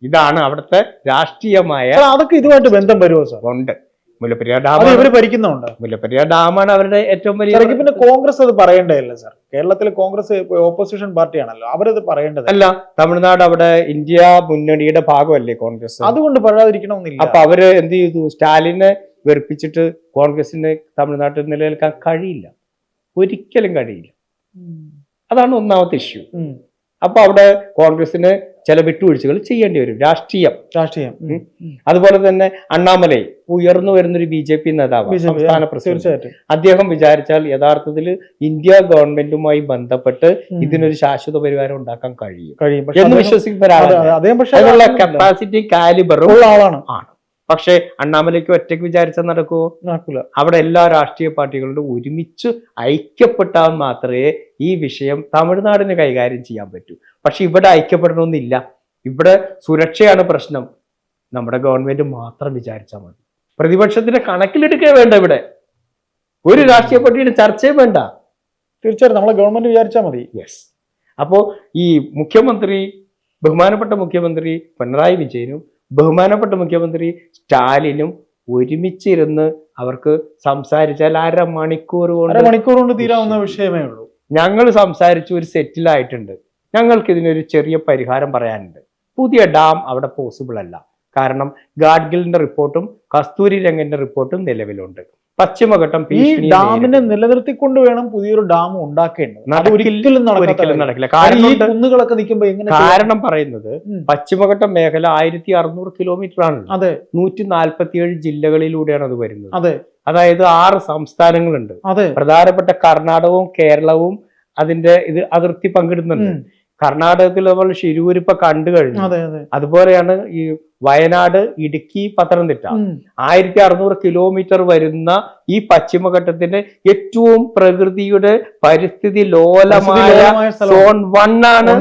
Speaker 2: ഇതാണ് അവിടുത്തെ രാഷ്ട്രീയമായ
Speaker 1: അതൊക്കെ ഇതുമായിട്ട് ബന്ധം വരുമോ സാർ?
Speaker 2: ഉണ്ട്. മുല്ലപ്പെരിയാർ ഡാം
Speaker 1: ഇവർ ഭരിക്കുന്നുണ്ട്
Speaker 2: മുല്ലപ്പെരിയാർ ഡാമാണ് അവരുടെ ഏറ്റവും വലിയ
Speaker 1: പിന്നെ കോൺഗ്രസ് അത് പറയേണ്ടതല്ല സാർ? കേരളത്തിൽ കോൺഗ്രസ് ഓപ്പോസിഷൻ പാർട്ടിയാണല്ലോ. അവരത് പറയേണ്ടത്
Speaker 2: അല്ല തമിഴ്നാട് അവിടെ ഇന്ത്യ മുന്നണിയുടെ ഭാഗമല്ലേ കോൺഗ്രസ്?
Speaker 1: അതുകൊണ്ട് പറയാതിരിക്കണമെന്നില്ല
Speaker 2: അപ്പൊ അവർ എന്ത് ചെയ്തു? സ്റ്റാലിനെ വെറുപ്പിച്ചിട്ട് കോൺഗ്രസിന് തമിഴ്നാട്ടിൽ നിലനിൽക്കാൻ കഴിയില്ല. ഒരിക്കലും കഴിയില്ല. അതാണ് ഒന്നാമത്തെ ഇഷ്യൂ. അപ്പൊ അവിടെ കോൺഗ്രസിന് ചില വിട്ടുവീഴ്ചകൾ ചെയ്യേണ്ടി വരും. രാഷ്ട്രീയം.
Speaker 1: രാഷ്ട്രീയം.
Speaker 2: അതുപോലെ തന്നെ അണ്ണാമലൈ ഉയർന്നു വരുന്നൊരു ബി ജെ പി നേതാവ് സംസ്ഥാന പ്രസിഡന്റ്. അദ്ദേഹം വിചാരിച്ചാൽ യഥാർത്ഥത്തിൽ ഇന്ത്യ ഗവൺമെന്റുമായി ബന്ധപ്പെട്ട് ഇതിനൊരു ശാശ്വത പരിഹാരം ഉണ്ടാക്കാൻ കഴിയും. എന്ന് വിശ്വസിക്കുന്ന കപ്പാസിറ്റി കാലിബറും
Speaker 1: ആളാണ്.
Speaker 2: ആണ്. പക്ഷേ അണ്ണാമലയ്ക്ക് ഒറ്റയ്ക്ക് വിചാരിച്ചാൽ നടക്കുമോ
Speaker 1: നടക്കില്ല.
Speaker 2: അവിടെ എല്ലാ രാഷ്ട്രീയ പാർട്ടികളുടെ ഒരുമിച്ച് ഐക്യപ്പെട്ടാൽ മാത്രമേ ഈ വിഷയം തമിഴ്നാടിന് കൈകാര്യം ചെയ്യാൻ പറ്റൂ. പക്ഷെ ഇവിടെ ഐക്യപ്പെടണമെന്നില്ല. ഇവിടെ സുരക്ഷയാണ് പ്രശ്നം. നമ്മുടെ ഗവൺമെന്റ് മാത്രം വിചാരിച്ചാൽ മതി. പ്രതിപക്ഷത്തിന്റെ കണക്കിലെടുക്കേ വേണ്ട ഇവിടെ. ഒരു രാഷ്ട്രീയ പാർട്ടിയുടെ ചർച്ചയും വേണ്ട.
Speaker 1: തീർച്ചയായിട്ടും നമ്മളെ ഗവൺമെന്റ് വിചാരിച്ചാൽ മതി.
Speaker 2: യെസ് അപ്പോ ഈ മുഖ്യമന്ത്രി ബഹുമാനപ്പെട്ട മുഖ്യമന്ത്രി പിണറായി വിജയനും ബഹുമാനപ്പെട്ട മുഖ്യമന്ത്രി സ്റ്റാലിനും ഒരുമിച്ചിരുന്ന് അവർക്ക് സംസാരിച്ചാൽ അര മണിക്കൂർ കൊണ്ട്
Speaker 1: മണിക്കൂർ കൊണ്ട് തീരാവുന്ന വിഷയമേ ഉള്ളൂ.
Speaker 2: ഞങ്ങൾ സംസാരിച്ചു ഒരു സെറ്റിലായിട്ടുണ്ട്. ഞങ്ങൾക്ക് ഇതിനൊരു ചെറിയ പരിഹാരം പറയാനുണ്ട്. പുതിയ ഡാം അവിടെ പോസിബിൾ അല്ല. കാരണം ഗാഡ്ഗിലിന്റെ റിപ്പോർട്ടും കസ്തൂരി രംഗന്റെ റിപ്പോർട്ടും നിലവിലുണ്ട്. പശ്ചിമഘട്ടം
Speaker 1: ഈ ഡാമിനെ. നിലനിർത്തിക്കൊണ്ട് വേണം പുതിയൊരു ഡാം ഉണ്ടാക്കേണ്ടത്. ഒരിക്കലും
Speaker 2: നടക്കില്ല.
Speaker 1: കാരണം ഈ
Speaker 2: കാരണം
Speaker 1: കുന്നുകളൊക്കെ നിൽക്കുമ്പോ എങ്ങനെ
Speaker 2: കാരണം പറയുന്നത് പശ്ചിമഘട്ടം മേഖല ആയിരത്തി അറുന്നൂറ് കിലോമീറ്റർ ആണ്
Speaker 1: അതെ.
Speaker 2: നൂറ്റി നാല്പത്തിയേഴ് ജില്ലകളിലൂടെയാണ് അത് വരുന്നത്.
Speaker 1: അതെ.
Speaker 2: അതായത് ആറ് സംസ്ഥാനങ്ങളുണ്ട്.
Speaker 1: അതെ.
Speaker 2: പ്രധാനപ്പെട്ട കർണാടകവും കേരളവും അതിന്റെ ഇത് അതിർത്തി പങ്കിടുന്നുണ്ട്. കർണാടകത്തിൽ നമ്മൾ ഷിരൂർ ഇപ്പൊ കണ്ടു കഴിഞ്ഞു
Speaker 1: അതെ അതെ
Speaker 2: അതുപോലെയാണ് ഈ വയനാട് ഇടുക്കി പത്തനംതിട്ട. ആയിരത്തി അറുന്നൂറ് കിലോമീറ്റർ വരുന്ന ഈ പശ്ചിമഘട്ടത്തിന്റെ ഏറ്റവും പ്രകൃതിയുടെ പരിസ്ഥിതി ലോലമായ സോൺ വൺ ആണ്.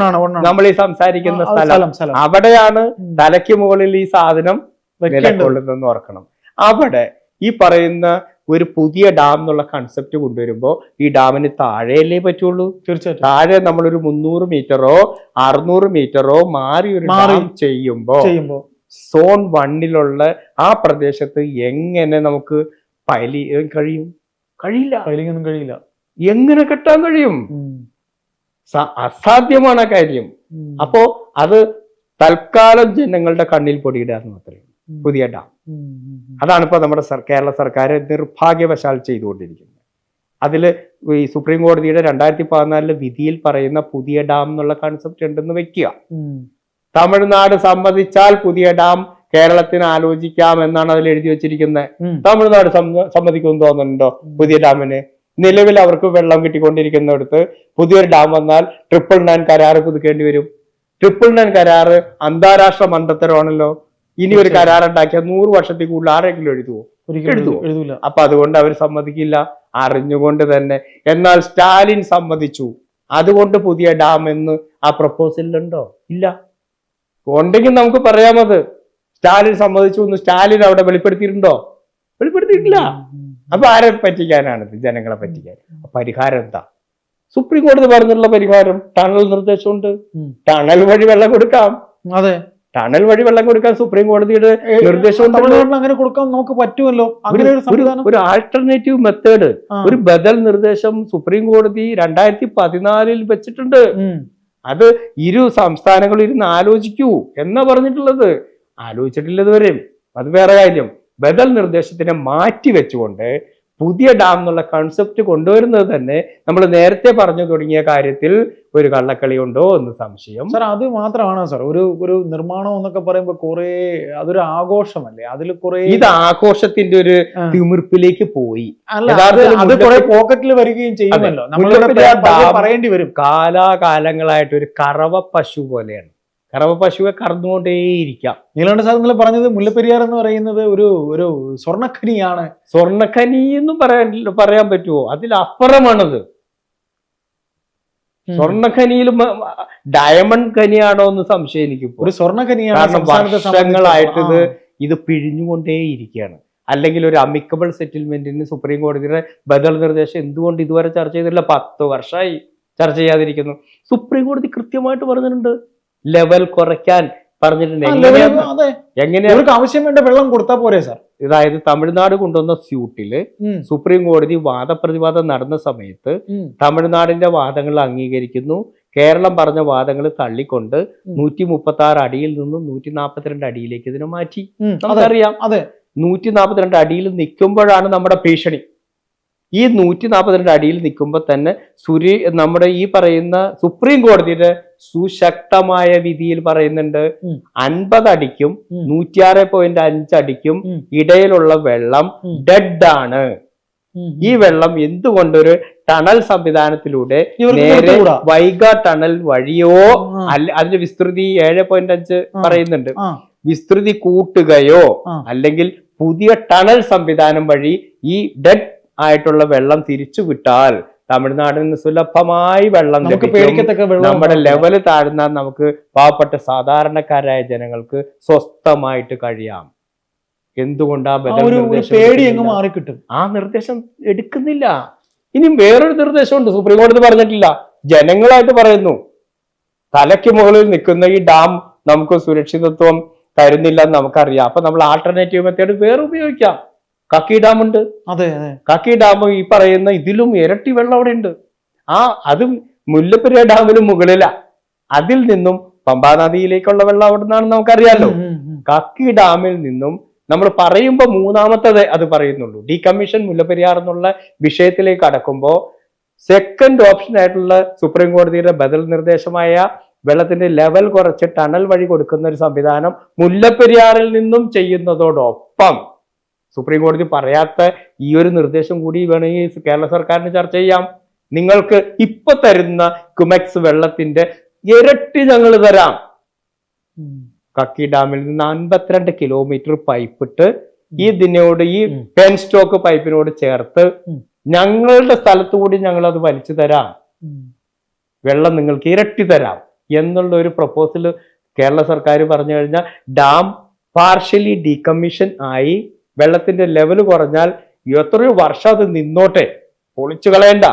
Speaker 2: നമ്മൾ ഈ സംസാരിക്കുന്ന സ്ഥലം അവിടെയാണ്. തലയ്ക്ക് മുകളിൽ ഈ സാധനം. നിലകൊള്ളുന്നെന്ന് ഓർക്കണം അവിടെ ഈ പറയുന്ന ഒരു പുതിയ ഡാം എന്നുള്ള കൺസെപ്റ്റ് കൊണ്ടുവരുമ്പോൾ ഈ ഡാമിന് താഴെയല്ലേ പറ്റുള്ളൂ?
Speaker 1: തീർച്ചയായിട്ടും.
Speaker 2: താഴെ നമ്മളൊരു മുന്നൂറ് മീറ്ററോ അറുന്നൂറ് മീറ്ററോ മാറി ഒരു
Speaker 1: മാറി
Speaker 2: ഡാം ചെയ്യുമ്പോൾ
Speaker 1: ചെയ്യുമ്പോ
Speaker 2: സോൺ വണ്ണിലുള്ള ആ പ്രദേശത്ത് എങ്ങനെ നമുക്ക് പൈലി കഴിയും? കഴിയില്ല.
Speaker 1: പൈലിങ്ങൊന്നും കഴിയില്ല.
Speaker 2: എങ്ങനെ കെട്ടാൻ കഴിയും? അസാധ്യമാണ് ആ കാര്യം. അപ്പോ അത് തൽക്കാലം ജനങ്ങളുടെ കണ്ണിൽ പൊടിയിടാന്ന് മാത്രമേ. പുതിയ ഡാം. അതാണ് ഇപ്പോൾ നമ്മുടെ കേരള സർക്കാർ നിർഭാഗ്യവശാൽ ചെയ്തുകൊണ്ടിരിക്കുന്നത്. അതിൽ ഈ സുപ്രീം കോടതിയുടെ രണ്ടായിരത്തി പതിനാലിലെ വിധിയിൽ പറയുന്ന പുതിയ ഡാം എന്നുള്ള കൺസെപ്റ്റ് ഉണ്ടെന്ന് വെക്കുക. തമിഴ്നാട് സമ്മതിച്ചാൽ പുതിയ ഡാം കേരളത്തിന് ആലോചിക്കാം എന്നാണ് അതിൽ എഴുതി വെച്ചിരിക്കുന്നത്. തമിഴ്നാട് സമ്മ- സമ്മതിക്കുമെന്ന് തോന്നുന്നുണ്ടോ പുതിയ ഡാമിന്? നിലവിൽ അവർക്ക് വെള്ളം കിട്ടിക്കൊണ്ടിരിക്കുന്നിടത്ത് പുതിയൊരു ഡാം വന്നാൽ ട്രിപ്പിൾ നയൻ കരാറ് പുതുക്കേണ്ടി വരും. ട്രിപ്പിൾ നയൻ കരാറ് അന്താരാഷ്ട്ര മണ്ടത്തരമാണല്ലോ. ഇനി ഒരു കരാർ ഉണ്ടാക്കിയാൽ നൂറ് വർഷത്തിൽ കൂടുതൽ ആരെങ്കിലും എഴുതുവോ? എഴുതുവോ?
Speaker 1: എഴുതൂല.
Speaker 2: അപ്പൊ അതുകൊണ്ട് അവർ സമ്മതിക്കില്ല. അറിഞ്ഞുകൊണ്ട് തന്നെ. എന്നാൽ സ്റ്റാലിൻ സമ്മതിച്ചു. അതുകൊണ്ട് പുതിയ ഡാം എന്ന് ആ പ്രപ്പോസലുണ്ടോ ഇല്ല. ഉണ്ടെങ്കിൽ നമുക്ക് പറയാമത് സ്റ്റാലിൻ സമ്മതിച്ചു എന്ന് സ്റ്റാലിൻ അവിടെ വെളിപ്പെടുത്തിയിട്ടുണ്ടോ? വെളിപ്പെടുത്തിയിട്ടില്ല. അപ്പൊ ആരെ പറ്റിക്കാനാണിത്? ജനങ്ങളെ പറ്റിക്കാൻ. പരിഹാരം എന്താ? സുപ്രീം കോടതി പറഞ്ഞിട്ടുള്ള പരിഹാരം. ടണൽ നിർദ്ദേശമുണ്ട്. ടണൽ വഴി വെള്ളം കൊടുക്കാം.
Speaker 1: അതെ.
Speaker 2: ടണൽ വഴി വെള്ളം കൊടുക്കാൻ സുപ്രീം കോടതിയുടെ നിർദ്ദേശം.
Speaker 1: അങ്ങനെ കൊടുക്കാൻ നമുക്ക് പറ്റുമല്ലോ? അങ്ങനെ ഒരു
Speaker 2: ഒരു- ആൾട്ടർനേറ്റീവ് മെത്തേഡ് ഒരു ബദൽ നിർദ്ദേശം സുപ്രീം കോടതി രണ്ടായിരത്തി പതിനാലിൽ വെച്ചിട്ടുണ്ട്. അത് ഇരു സംസ്ഥാനങ്ങളും ഇരുന്ന് ആലോചിക്കൂ എന്നാ പറഞ്ഞിട്ടുള്ളത്. ആലോചിച്ചിട്ടില്ല ഇതുവരെയും. അത് വേറെ കാര്യം. ബദൽ നിർദ്ദേശത്തിനെ മാറ്റി വെച്ചുകൊണ്ട് പുതിയ ഡാം എന്നുള്ള കൺസെപ്റ്റ് കൊണ്ടുവരുന്നത് തന്നെ നമ്മൾ നേരത്തെ പറഞ്ഞു തുടങ്ങിയ കാര്യത്തിൽ ഒരു കള്ളക്കളി ഉണ്ടോ എന്ന് സംശയം.
Speaker 1: സാർ അത് മാത്രമാണ് സാർ. ഒരു ഒരു നിർമ്മാണം എന്നൊക്കെ പറയുമ്പോൾ കുറെ അതൊരു ആഘോഷമല്ലേ? അതിൽ കുറെ
Speaker 2: ഇത് ആഘോഷത്തിന്റെ ഒരു തിമിർപ്പിലേക്ക് പോയി.
Speaker 1: അത് കുറെ പോക്കറ്റിൽ വരികയും ചെയ്യുമല്ലോ.
Speaker 2: നമ്മൾ
Speaker 1: പറയേണ്ടി വരും.
Speaker 2: കാലാകാലങ്ങളായിട്ട് ഒരു കറവ പശു പോലെയാണ്. കറവ പശുവെ കറന്നുകൊണ്ടേയിരിക്കാം.
Speaker 1: നീലകണ്ഠ സാർ ഇന്നലെ പറഞ്ഞത് മുല്ലപ്പെരിയാർ എന്ന് പറയുന്നത് ഒരു ഒരു സ്വർണഖനിയാണ്.
Speaker 2: സ്വർണഖനി എന്ന് പറയാൻ പറയാൻ പറ്റുമോ അതിലപ്പുറമാണത്. സ്വർണഖനിയിലും ഡയമണ്ട് ഖനിയാണോ എന്ന് സംശയം എനിക്ക്
Speaker 1: ഒരു സ്വർണഖനിയാണ്
Speaker 2: കാരണം വർഷങ്ങളായിട്ട് ഇത്. ഇത് പിഴിഞ്ഞുകൊണ്ടേയിരിക്കുകയാണ്. അല്ലെങ്കിൽ ഒരു അമിക്കബിൾ സെറ്റിൽമെന്റിന് സുപ്രീം കോടതിയുടെ ബദൽ നിർദ്ദേശം എന്തുകൊണ്ട് ഇതുവരെ ചർച്ച ചെയ്തിട്ടില്ല? പത്ത് വർഷമായി ചർച്ച ചെയ്യാതിരിക്കുന്നു. സുപ്രീം കോടതി കൃത്യമായിട്ട് പറഞ്ഞിട്ടുണ്ട്. ലെവൽ കുറയ്ക്കാൻ പറഞ്ഞിട്ടുണ്ട്. എങ്ങനെയാണ്?
Speaker 1: ആവശ്യം വേണ്ട വെള്ളം കൊടുത്താൽ പോരെ സാർ.
Speaker 2: അതായത് തമിഴ്നാട് കൊണ്ടുവന്ന
Speaker 1: സ്യൂട്ടിൽ
Speaker 2: സുപ്രീം കോടതി വാദപ്രതിവാദം നടന്ന സമയത്ത് തമിഴ്നാടിന്റെ വാദങ്ങൾ അംഗീകരിക്കുന്നു. കേരളം പറഞ്ഞ വാദങ്ങൾ തള്ളിക്കൊണ്ട്. നൂറ്റി മുപ്പത്തി ആറ് അടിയിൽ നിന്നും നൂറ്റി നാൽപ്പത്തിരണ്ട് അടിയിലേക്ക് ഇതിനെ മാറ്റി. നമുക്കറിയാം.
Speaker 1: അതെ.
Speaker 2: നൂറ്റി നാൽപ്പത്തിരണ്ട് അടിയിൽ നിൽക്കുമ്പോഴാണ് നമ്മുടെ ഭീഷണി. ഈ നൂറ്റി നാൽപ്പത്തിരണ്ട് അടിയിൽ നിൽക്കുമ്പോൾ തന്നെ സുരി നമ്മുടെ ഈ പറയുന്ന സുപ്രീം കോടതിയുടെ സുശക്തമായ വിധിയിൽ പറയുന്നുണ്ട്. അൻപത് അടിക്കും. നൂറ്റിയാറ് പോയിന്റ്
Speaker 1: അഞ്ചടിക്കും
Speaker 2: ഇടയിലുള്ള വെള്ളം ഡെഡ് ആണ്. ഈ വെള്ളം എന്തുകൊണ്ടൊരു ടണൽ സംവിധാനത്തിലൂടെ നേരെ. വൈഗ ടണൽ വഴിയോ അല്ല അതിന്റെ വിസ്തൃതി ഏഴ് പോയിന്റ് അഞ്ച്. പറയുന്നുണ്ട്. വിസ്തൃതി കൂട്ടുകയോ അല്ലെങ്കിൽ പുതിയ ടണൽ സംവിധാനം വഴി ഈ ഡെഡ് ആയിട്ടുള്ള വെള്ളം തിരിച്ചു വിട്ടാൽ തമിഴ്നാടിൽ നിന്ന് സുലഭമായി വെള്ളം ലഭിക്കും. നമ്മുടെ ലെവൽ താഴ്ന്നാൽ നമുക്ക് പാവപ്പെട്ട സാധാരണക്കാരായ ജനങ്ങൾക്ക് സ്വസ്ഥമായിട്ട് കഴിയാം. എന്തുകൊണ്ടാ
Speaker 1: ആ
Speaker 2: ബദൽ
Speaker 1: ഒരു ഒരു
Speaker 2: നിർദ്ദേശം
Speaker 1: പേടി
Speaker 2: ആ നിർദ്ദേശം എടുക്കുന്നില്ല. ഇനിയും വേറൊരു നിർദ്ദേശമുണ്ട് സുപ്രീം കോടതി പറഞ്ഞിട്ടില്ല. ജനങ്ങളായിട്ട് പറയുന്നു. തലയ്ക്ക് മുകളിൽ നിൽക്കുന്ന ഈ ഡാം നമുക്ക് സുരക്ഷിതത്വം തരുന്നില്ല എന്ന് നമുക്കറിയാം. അപ്പൊ നമ്മൾ ആൾട്ടർനേറ്റീവ് മെത്തേഡ് വേറെ ഉപയോഗിക്കാം. കക്കി ഡാമുണ്ട്
Speaker 1: അതെ അതെ.
Speaker 2: കാക്കി ഡാം ഈ പറയുന്ന ഇതിലും ഇരട്ടി വെള്ളം അവിടെ ഉണ്ട് ആ അതും മുല്ലപ്പെരിയാർ ഡാമിന് മുകളിലാ. അതിൽ നിന്നും പമ്പാ നദിയിലേക്കുള്ള വെള്ളം അവിടെ നിന്നാണെന്ന് നമുക്കറിയാലോ. കക്കി ഡാമിൽ നിന്നും നമ്മൾ പറയുമ്പോൾ മൂന്നാമത്തത് അത് പറയുന്നുള്ളൂ. ഡീകമ്മീഷൻ മുല്ലപ്പെരിയാർ എന്നുള്ള വിഷയത്തിലേക്ക് അടക്കുമ്പോൾ സെക്കൻഡ് ഓപ്ഷൻ ആയിട്ടുള്ള സുപ്രീം കോടതിയുടെ ബദൽ നിർദ്ദേശമായ വെള്ളത്തിന്റെ ലെവൽ കുറച്ച് ടണൽ വഴി കൊടുക്കുന്ന ഒരു സംവിധാനം മുല്ലപ്പെരിയാറിൽ നിന്നും ചെയ്യുന്നതോടൊപ്പം സുപ്രീം കോടതി പറയാത്ത ഈ ഒരു നിർദ്ദേശം കൂടി വേണമെങ്കിൽ കേരള സർക്കാരിന് ചർച്ച ചെയ്യാം. നിങ്ങൾക്ക് ഇപ്പൊ തരുന്ന കുമെക്സ് വെള്ളത്തിന്റെ ഇരട്ടി ഞങ്ങൾ തരാം. കക്കി ഡാമിൽ നിന്ന് അൻപത്തിരണ്ട് കിലോമീറ്റർ പൈപ്പ് ഇട്ട് ഈ ഇതിനോട് ഈ പെൻ സ്റ്റോക്ക് പൈപ്പിനോട് ചേർത്ത് ഞങ്ങളുടെ സ്ഥലത്തു കൂടി ഞങ്ങൾ അത് വലിച്ചു തരാം. വെള്ളം നിങ്ങൾക്ക് ഇരട്ടി തരാം എന്നുള്ള ഒരു പ്രപ്പോസൽ കേരള സർക്കാർ പറഞ്ഞു കഴിഞ്ഞാൽ ഡാം പാർഷ്യലി ഡീകമ്മീഷൻ ആയി വെള്ളത്തിന്റെ ലെവൽ കുറഞ്ഞാൽ എത്രയോ വർഷം അത് നിന്നോട്ടെ. പൊളിച്ചു കളയണ്ട.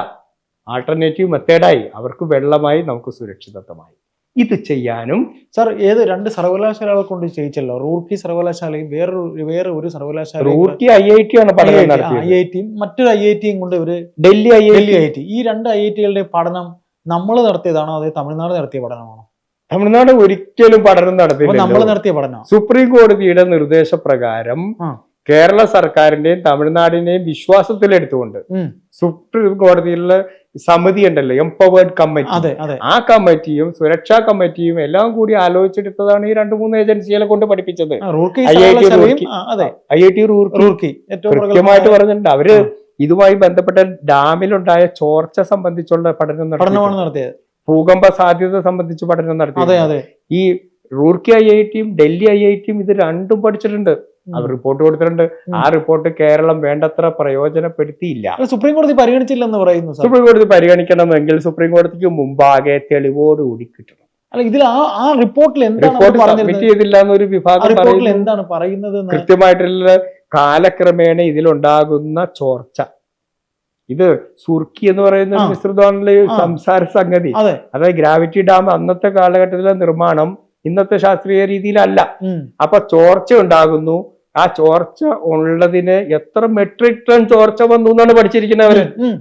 Speaker 2: ആൾട്ടർനേറ്റീവ് മെത്തേഡായി അവർക്ക് വെള്ളമായി നമുക്ക് സുരക്ഷിതത്വമായി. ഇത് ചെയ്യാനും
Speaker 1: സാർ ഏത് രണ്ട് സർവകലാശാലകളെ കൊണ്ട് ചെയ്യിച്ചല്ലോ? റൂർക്കി സർവകലാശാലയും വേറൊരു വേറെ ഒരു സർവകലാശാല
Speaker 2: റൂർക്കി ഐ ഐ ടി ആണ് പഠനം
Speaker 1: ഐ ഐ ടിയും മറ്റൊരു ഐ ഐ ടിയും കൊണ്ട് ഇവർ
Speaker 2: Delhi I I
Speaker 1: Delhi I T ഈ രണ്ട് ഐ ഐ ടികളുടെ പഠനം നമ്മൾ നടത്തിയതാണോ? അതേ തമിഴ്നാട് നടത്തിയ പഠനമാണോ?
Speaker 2: തമിഴ്നാട് ഒരിക്കലും പഠനം
Speaker 1: അപ്പൊ നമ്മൾ
Speaker 2: നടത്തിയില്ല
Speaker 1: നടത്തിയ പഠനം
Speaker 2: സുപ്രീം കോടതിയുടെ നിർദ്ദേശപ്രകാരം. കേരള സർക്കാരിന്റെയും തമിഴ്നാടിന്റെയും വിശ്വാസത്തിലെടുത്തുകൊണ്ട് സുപ്രീം കോടതിയിലുള്ള സമിതി ഉണ്ടല്ലോ എംപവേർഡ് കമ്മിറ്റി ആ കമ്മിറ്റിയും സുരക്ഷാ കമ്മിറ്റിയും എല്ലാം കൂടി ആലോചിച്ചെടുത്തതാണ് ഈ രണ്ടു മൂന്ന് ഏജൻസികളെ കൊണ്ട് പഠിപ്പിച്ചത്.
Speaker 1: Roorkee.
Speaker 2: I I T Roorkee.
Speaker 1: Roorkee.
Speaker 2: കൃത്യമായിട്ട് പറഞ്ഞിട്ടുണ്ട്.
Speaker 1: അവർ
Speaker 2: ഇതുമായി ബന്ധപ്പെട്ട ഡാമിലുണ്ടായ ചോർച്ച സംബന്ധിച്ചുള്ള പഠനം
Speaker 1: നടത്തിയത്.
Speaker 2: ഭൂകമ്പ സാധ്യത സംബന്ധിച്ച് പഠനം നടത്തി ഈ റൂർക്കി ഐ ഐ ടിയും ഡൽഹി ഐ ഐ ടിയും ഇത് രണ്ടും പഠിച്ചിട്ടുണ്ട്. അവർ റിപ്പോർട്ട് കൊടുത്തിട്ടുണ്ട്. ആ റിപ്പോർട്ട് കേരളം വേണ്ടത്ര പ്രയോജനപ്പെടുത്തിയില്ല.
Speaker 1: സുപ്രീം കോടതി പരിഗണിച്ചില്ലെന്ന് പറയുന്നു
Speaker 2: സുപ്രീം കോടതി പരിഗണിക്കണമെങ്കിൽ സുപ്രീം കോടതിക്ക് മുമ്പാകെ തെളിവോടുകൂടി കിട്ടണം.
Speaker 1: അല്ല ഇതിൽ ആ ആ റിപ്പോർട്ടിൽ എന്താണ്
Speaker 2: സബ്മിറ്റ്
Speaker 1: പറഞ്ഞിരുന്നത്?
Speaker 2: ചെയ്തില്ല എന്നൊരു വിഭാഗം
Speaker 1: റിപ്പോർട്ടിൽ എന്താണ് പറയുന്നത്
Speaker 2: കൃത്യമായിട്ടുള്ള കാലക്രമേണ ഇതിലുണ്ടാകുന്ന ചോർച്ച. ഇത് സുർക്കി എന്ന് പറയുന്ന
Speaker 1: മിശ്രിതോണിലെ.
Speaker 2: സംസാര സംഗതി. അതായത് ഗ്രാവിറ്റി ഡാം അന്നത്തെ കാലഘട്ടത്തിലെ നിർമ്മാണം ഇന്നത്തെ ശാസ്ത്രീയ രീതിയിലല്ല. അപ്പൊ ചോർച്ച ഉണ്ടാകുന്നു. ആ ചോർച്ച ഉള്ളതിന് എത്ര മെട്രിക് ടൺ ചോർച്ച വന്നു എന്നാണ് പഠിച്ചിരിക്കുന്നവര്.
Speaker 1: അവർ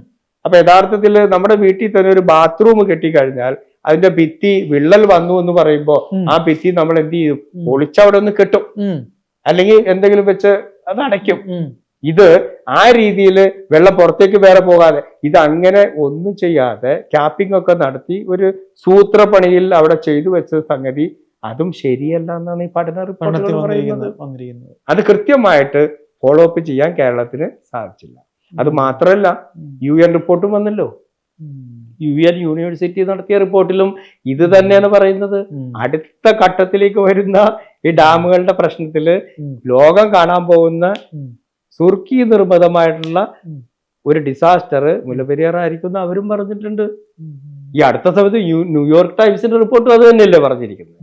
Speaker 2: അപ്പൊ യഥാർത്ഥത്തിൽ നമ്മുടെ വീട്ടിൽ തന്നെ ഒരു ബാത്റൂം കെട്ടിക്കഴിഞ്ഞാൽ അതിന്റെ ഭിത്തി വിള്ളൽ വന്നു എന്ന് പറയുമ്പോ ആ ഭിത്തി നമ്മൾ എന്ത് ചെയ്യും? പൊളിച്ചവിടെ ഒന്ന് കെട്ടും. അല്ലെങ്കിൽ എന്തെങ്കിലും വെച്ച് അത് അടയ്ക്കും. ഇത് ആ രീതിയിൽ വെള്ളം പുറത്തേക്ക് വേറെ പോകാതെ ഇത് അങ്ങനെ ഒന്നും ചെയ്യാതെ ക്യാപ്പിംഗ് ഒക്കെ നടത്തി ഒരു സൂത്രപ്പണിയിൽ അവിടെ ചെയ്തു വെച്ച സംഗതി അതും ശരിയല്ല എന്നാണ് ഈ പഠന റിപ്പോർട്ടുകൾ പറയുന്നത്. അത് കൃത്യമായിട്ട് ഫോളോ അപ്പ് ചെയ്യാൻ കേരളത്തിന് സാധിച്ചില്ല. അത് മാത്രമല്ല. യു എൻ റിപ്പോർട്ടും വന്നല്ലോ. യു എൻ യൂണിവേഴ്സിറ്റി നടത്തിയ റിപ്പോർട്ടിലും ഇത് തന്നെയാണ് പറയുന്നത്. അടുത്ത ഘട്ടത്തിലേക്ക് വരുന്ന ഈ ഡാമുകളുടെ
Speaker 1: പ്രശ്നത്തിൽ.
Speaker 2: ലോകം കാണാൻ പോകുന്ന സുർക്കി നിർമ്മിതമായിട്ടുള്ള ഒരു ഡിസാസ്റ്റർ മുല്ലപ്പെരിയാർ ആയിരിക്കും അവരും പറഞ്ഞിട്ടുണ്ട്. ഈ അടുത്ത സമയത്ത് ന്യൂയോർക്ക് ടൈംസിന്റെ റിപ്പോർട്ടും അത് തന്നെയല്ലേ പറഞ്ഞിരിക്കുന്നത്.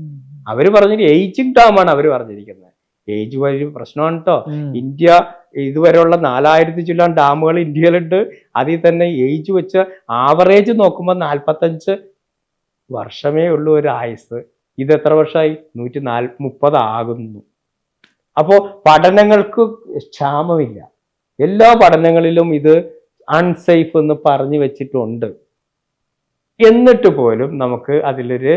Speaker 1: ഉം.
Speaker 2: അവർ പറഞ്ഞിട്ട് ഏജിങ് ഡാമാണ് അവർ പറഞ്ഞിരിക്കുന്നത്. ഏജ് വലിയ പ്രശ്നമാണ് കേട്ടോ ഇന്ത്യ ഇതുവരെയുള്ള നാലായിരത്തി ചില്ലാൻ ഡാമുകൾ ഇന്ത്യയിലുണ്ട്. അതിൽ തന്നെ ഏജ് വെച്ച് ആവറേജ് നോക്കുമ്പോൾ നാൽപ്പത്തഞ്ച് വർഷമേ ഉള്ളൂ ഒരു ആയുസ്. ഇത് എത്ര വർഷമായി? നൂറ്റി നാല് മുപ്പത് ആകുന്നു. അപ്പോൾ പഠനങ്ങൾക്ക് ക്ഷാമമില്ല. എല്ലാ പഠനങ്ങളിലും ഇത് അൺസേഫ് എന്ന് പറഞ്ഞു വെച്ചിട്ടുണ്ട്. എന്നിട്ട് പോലും നമുക്ക് അതിലൊരു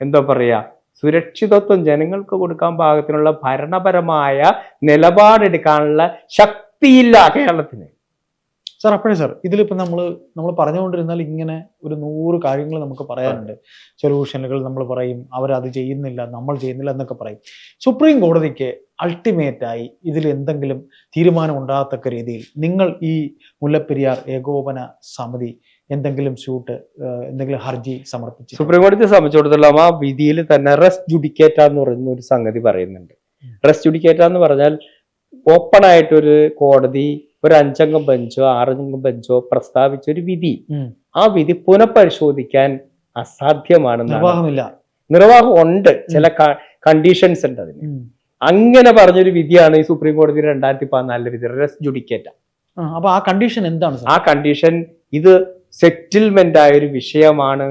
Speaker 2: എന്താ പറയാ സുരക്ഷിതത്വം ജനങ്ങൾക്ക് കൊടുക്കാൻ പാകത്തിനുള്ള ഭരണപരമായ നിലപാടെടുക്കാനുള്ള ശക്തിയില്ല കേരളത്തിന്.
Speaker 1: സാർ അപ്പോഴേ സാർ ഇതിലിപ്പോ നമ്മൾ നമ്മൾ പറഞ്ഞുകൊണ്ടിരുന്നാൽ ഇങ്ങനെ ഒരു നൂറ് കാര്യങ്ങൾ നമുക്ക് പറയാനുണ്ട്. സൊല്യൂഷനുകൾ നമ്മൾ പറയും അവരത് ചെയ്യുന്നില്ല നമ്മൾ ചെയ്യുന്നില്ല എന്നൊക്കെ പറയും. സുപ്രീം കോടതിക്ക് അൾട്ടിമേറ്റായി ഇതിൽ എന്തെങ്കിലും തീരുമാനം ഉണ്ടാകത്തക്ക രീതിയിൽ നിങ്ങൾ ഈ മുല്ലപ്പെരിയാർ ഏകോപന സമിതി എന്തെങ്കിലും സ്യൂട്ട് എന്തെങ്കിലും ഹർജി സമർപ്പിച്ചു
Speaker 2: സുപ്രീം കോടതി സംബന്ധിച്ചിടത്തോളം ആ വിധിയിൽ തന്നെ റെസ്റ്റ് ജുഡിക്കേറ്റ എന്ന് പറയുന്ന ഒരു സംഗതി പറയുന്നുണ്ട്. റെസ്റ്റ് ജുഡിക്കേറ്റ എന്ന് പറഞ്ഞാൽ ഓപ്പൺ ആയിട്ടൊരു കോടതി ഒരു അഞ്ചംഗ ബെഞ്ചോ ആറംഗ ബെഞ്ചോ പ്രസ്താവിച്ച ഒരു വിധി. ആ വിധി പുനഃപരിശോധിക്കാൻ അസാധ്യമാണ്
Speaker 1: നിർവാഹമില്ല.
Speaker 2: നിർവാഹം ഉണ്ട്. ചില കണ്ടീഷൻസ് ഉണ്ട് അതിന്. അങ്ങനെ പറഞ്ഞൊരു വിധിയാണ് ഈ സുപ്രീം കോടതി രണ്ടായിരത്തി പതിനാലിലെ വിധി റെസ്റ്റ് ജുഡിക്കേറ്റ
Speaker 1: അപ്പൊ ആ കണ്ടീഷൻ എന്താണ്
Speaker 2: ആ കണ്ടീഷൻ ഇത് സെറ്റിൽമെന്റ് ആയ ഒരു വിഷയമാണ്.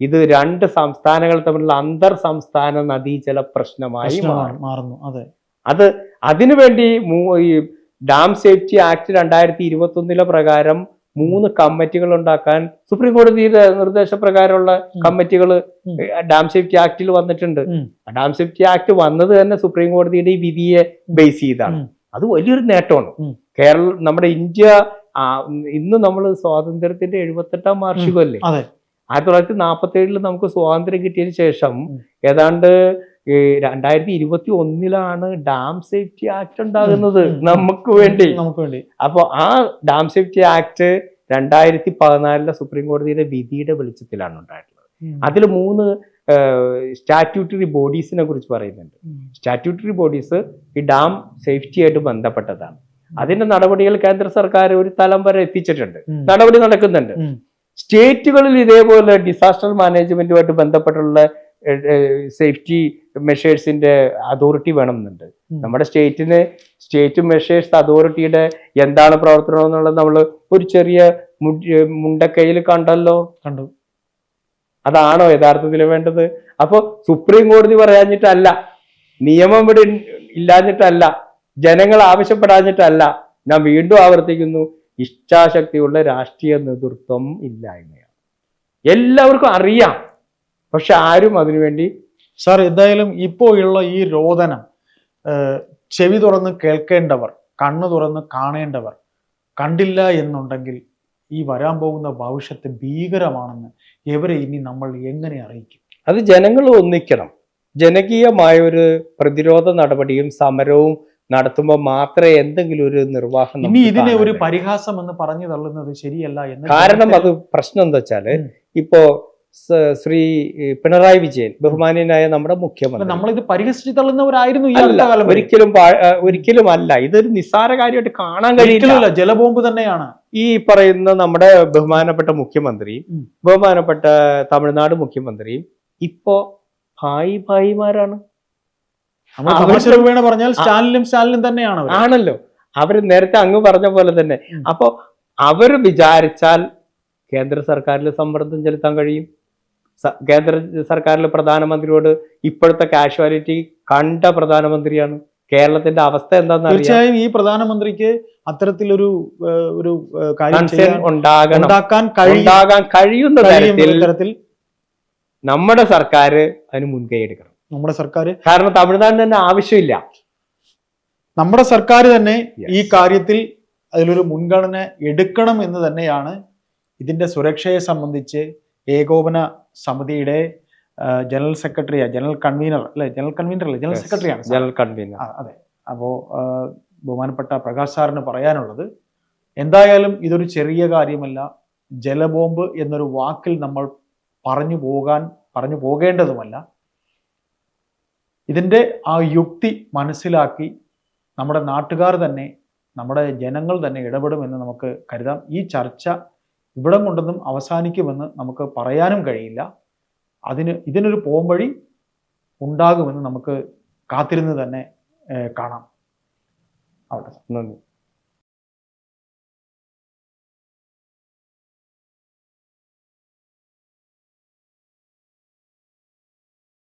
Speaker 2: ഇത് രണ്ട് സംസ്ഥാനങ്ങൾ തമ്മിലുള്ള അന്തർ സംസ്ഥാന നദീജല പ്രശ്നമായി
Speaker 1: മാറുന്നു അതെ.
Speaker 2: അത് അതിനുവേണ്ടി ഈ ഡാം സേഫ്റ്റി ആക്ട് രണ്ടായിരത്തി ഇരുപത്തി ഒന്നിലെ പ്രകാരം മൂന്ന് കമ്മിറ്റികൾ ഉണ്ടാക്കാൻ സുപ്രീം കോടതിയുടെ നിർദ്ദേശപ്രകാരമുള്ള കമ്മിറ്റികൾ ഡാം സേഫ്റ്റി ആക്ടിൽ വന്നിട്ടുണ്ട്. ഡാം സേഫ്റ്റി ആക്ട് വന്നത് തന്നെ സുപ്രീം കോടതിയുടെ ഈ വിധിയെ ബേസ് ചെയ്താണ്. അത് വലിയൊരു നേട്ടമാണ്. കേരള നമ്മുടെ ഇന്ത്യ ഇന്ന് നമ്മൾ സ്വാതന്ത്ര്യത്തിന്റെ എഴുപത്തെട്ടാം വാർഷികമല്ലേ? ആയിരത്തി തൊള്ളായിരത്തി നാൽപ്പത്തി ഏഴിൽ നമുക്ക് സ്വാതന്ത്ര്യം കിട്ടിയതിന് ശേഷം. ഏതാണ്ട് രണ്ടായിരത്തി ഇരുപത്തി ഒന്നിലാണ് ഡാം സേഫ്റ്റി ആക്ട് ഉണ്ടാകുന്നത് നമുക്ക് വേണ്ടി.
Speaker 1: നമുക്ക് വേണ്ടി.
Speaker 2: അപ്പൊ ആ ഡാം സേഫ്റ്റി ആക്ട് രണ്ടായിരത്തി പതിനാലിലെ സുപ്രീം കോടതിയുടെ വിധിയുടെ വെളിച്ചത്തിലാണ് ഉണ്ടായിട്ടുള്ളത്. അതിൽ മൂന്ന് സ്റ്റാറ്റ്യൂട്ടറി ബോഡീസിനെ കുറിച്ച് പറയുന്നുണ്ട്. സ്റ്റാറ്റ്യൂട്ടറി ബോഡീസ് ഈ ഡാം സേഫ്റ്റിയായിട്ട് ബന്ധപ്പെട്ടതാണ്. അതിന്റെ നടപടികൾ കേന്ദ്ര സർക്കാർ ഒരു തലം വരെ എത്തിച്ചിട്ടുണ്ട്. നടപടി നടക്കുന്നുണ്ട്. സ്റ്റേറ്റുകളിൽ ഇതേപോലെ ഡിസാസ്റ്റർ മാനേജ്മെന്റുമായിട്ട് ബന്ധപ്പെട്ടുള്ള സേഫ്റ്റി മെഷേഴ്സിന്റെ അതോറിറ്റി വേണമെന്നുണ്ട്. നമ്മുടെ സ്റ്റേറ്റിന് സ്റ്റേറ്റ് മെഷേഴ്സ് അതോറിറ്റിയുടെ എന്താണ് പ്രവർത്തനം എന്നുള്ളത് നമ്മൾ ഒരു ചെറിയ മുണ്ടക്കൈയിൽ കണ്ടല്ലോ.
Speaker 1: കണ്ടു.
Speaker 2: അതാണോ യഥാർത്ഥത്തിൽ വേണ്ടത്? അപ്പൊ സുപ്രീം കോടതി പറയാഞ്ഞിട്ടല്ല. നിയമം ഇവിടെ ഇല്ലാഞ്ഞിട്ടല്ല. ജനങ്ങൾ ആവശ്യപ്പെടാഞ്ഞിട്ടല്ല. ഞാൻ വീണ്ടും ആവർത്തിക്കുന്നു. ഇച്ഛാശക്തിയുള്ള രാഷ്ട്രീയ നേതൃത്വം ഇല്ലായ്മയാണ് എല്ലാവർക്കും അറിയാം. പക്ഷെ ആരും അതിനുവേണ്ടി
Speaker 1: സാർ എന്തായാലും ഇപ്പോൾ ഉള്ള ഈ രോദനം ചെവി തുറന്ന് കേൾക്കേണ്ടവർ കണ്ണു തുറന്ന് കാണേണ്ടവർ കണ്ടില്ല എന്നുണ്ടെങ്കിൽ ഈ വരാൻ പോകുന്ന ഭവിഷ്യത്ത് ഭീകരമാണെന്ന് എവരെ ഇനി നമ്മൾ എങ്ങനെ അറിയിക്കും?
Speaker 2: അത് ജനങ്ങൾ ഒന്നിക്കണം. ജനകീയമായ ഒരു പ്രതിരോധ നടപടിയും സമരവും നടത്തുമ്പോൾ മാത്രമേ എന്തെങ്കിലും ഒരു നിർവാഹം
Speaker 1: ഇനി ഇതിനെ ഒരു പരിഹാസം എന്ന് പറഞ്ഞു തള്ളുന്നത് ശരിയല്ല എന്ന്
Speaker 2: കാരണം അത് പ്രശ്നം എന്താ
Speaker 1: വെച്ചാൽ
Speaker 2: ഇപ്പോ ശ്രീ പിണറായി വിജയൻ ബഹുമാന്യനായ നമ്മുടെ മുഖ്യമന്ത്രി.
Speaker 1: നമ്മളിത് പരിഹസിച്ച് തള്ളുന്നവരായിരുന്നു.
Speaker 2: ഒരിക്കലും ഒരിക്കലും അല്ല ഇതൊരു നിസ്സാര കാര്യമായിട്ട് കാണാൻ കഴിയില്ല.
Speaker 1: ജലബോംബ് തന്നെയാണ്.
Speaker 2: ഈ പറയുന്ന നമ്മുടെ ബഹുമാനപ്പെട്ട
Speaker 1: മുഖ്യമന്ത്രി
Speaker 2: ബഹുമാനപ്പെട്ട തമിഴ്നാട് മുഖ്യമന്ത്രി ഇപ്പോ ഭായി ഭായിമാരാണ്.
Speaker 1: രൂപേണ പറഞ്ഞാൽ സ്റ്റാലിനും സ്റ്റാലിനും തന്നെയാണ്
Speaker 2: ആണല്ലോ. അവർ നേരത്തെ അങ്ങ് പറഞ്ഞ പോലെ തന്നെ.
Speaker 1: അപ്പോൾ
Speaker 2: അപ്പോ അവർ വിചാരിച്ചാൽ കേന്ദ്ര സർക്കാരിൽ സമ്മർദ്ദം ചെലുത്താൻ കഴിയും. കേന്ദ്ര സർക്കാരിലെ പ്രധാനമന്ത്രിയോട് ഇപ്പോഴത്തെ കാഷ്വാലിറ്റി കണ്ട പ്രധാനമന്ത്രിയാണ്. കേരളത്തിന്റെ അവസ്ഥ എന്താണെന്ന്
Speaker 1: തീർച്ചയായും ഈ പ്രധാനമന്ത്രിക്ക് അത്തരത്തിലൊരു ഒരു ഉണ്ടാക്കാൻ കഴിയും.
Speaker 2: കഴിയുന്ന തരത്തിൽ നമ്മുടെ സർക്കാർ അതിന് മുൻകൈ എടുക്കണം.
Speaker 1: നമ്മുടെ സർക്കാർ
Speaker 2: കാരണം തമിഴ്നാടിന് തന്നെ ആവശ്യമില്ല.
Speaker 1: നമ്മുടെ സർക്കാർ തന്നെ ഈ കാര്യത്തിൽ അതിലൊരു മുൻഗണന എടുക്കണം എന്ന് തന്നെയാണ് ഇതിന്റെ സുരക്ഷയെ സംബന്ധിച്ച് ഏകോപന സമിതിയുടെ ജനറൽ സെക്രട്ടറി ജനറൽ കൺവീനർ അല്ലെ? ജനറൽ കൺവീനർ അല്ലേ? ജനറൽ സെക്രട്ടറിയാണ്.
Speaker 2: General convener.
Speaker 1: അതെ. അപ്പോ ബഹുമാനപ്പെട്ട പ്രകാശ് സാറിന് പറയാനുള്ളത് എന്തായാലും ഇതൊരു ചെറിയ കാര്യമല്ല. ജലബോംബ് എന്നൊരു വാക്കിൽ നമ്മൾ പറഞ്ഞു പോകാൻ പറഞ്ഞു പോകേണ്ടതുമല്ല. ഇതിന്റെ ആ യുക്തി മനസ്സിലാക്കി നമ്മുടെ നാട്ടുകാർ തന്നെ നമ്മുടെ ജനങ്ങൾ തന്നെ ഇടപെടുമെന്ന് നമുക്ക് കരുതാം. ഈ ചർച്ച ഇവിടം കൊണ്ടൊന്നും അവസാനിക്കുമെന്ന് നമുക്ക് പറയാനും കഴിയില്ല. അതിന് ഇതിനൊരു പോംവഴി ഉണ്ടാകുമെന്ന് നമുക്ക് കാത്തിരുന്ന് തന്നെ കാണാം. ആവട്ടെ.
Speaker 2: നന്ദി.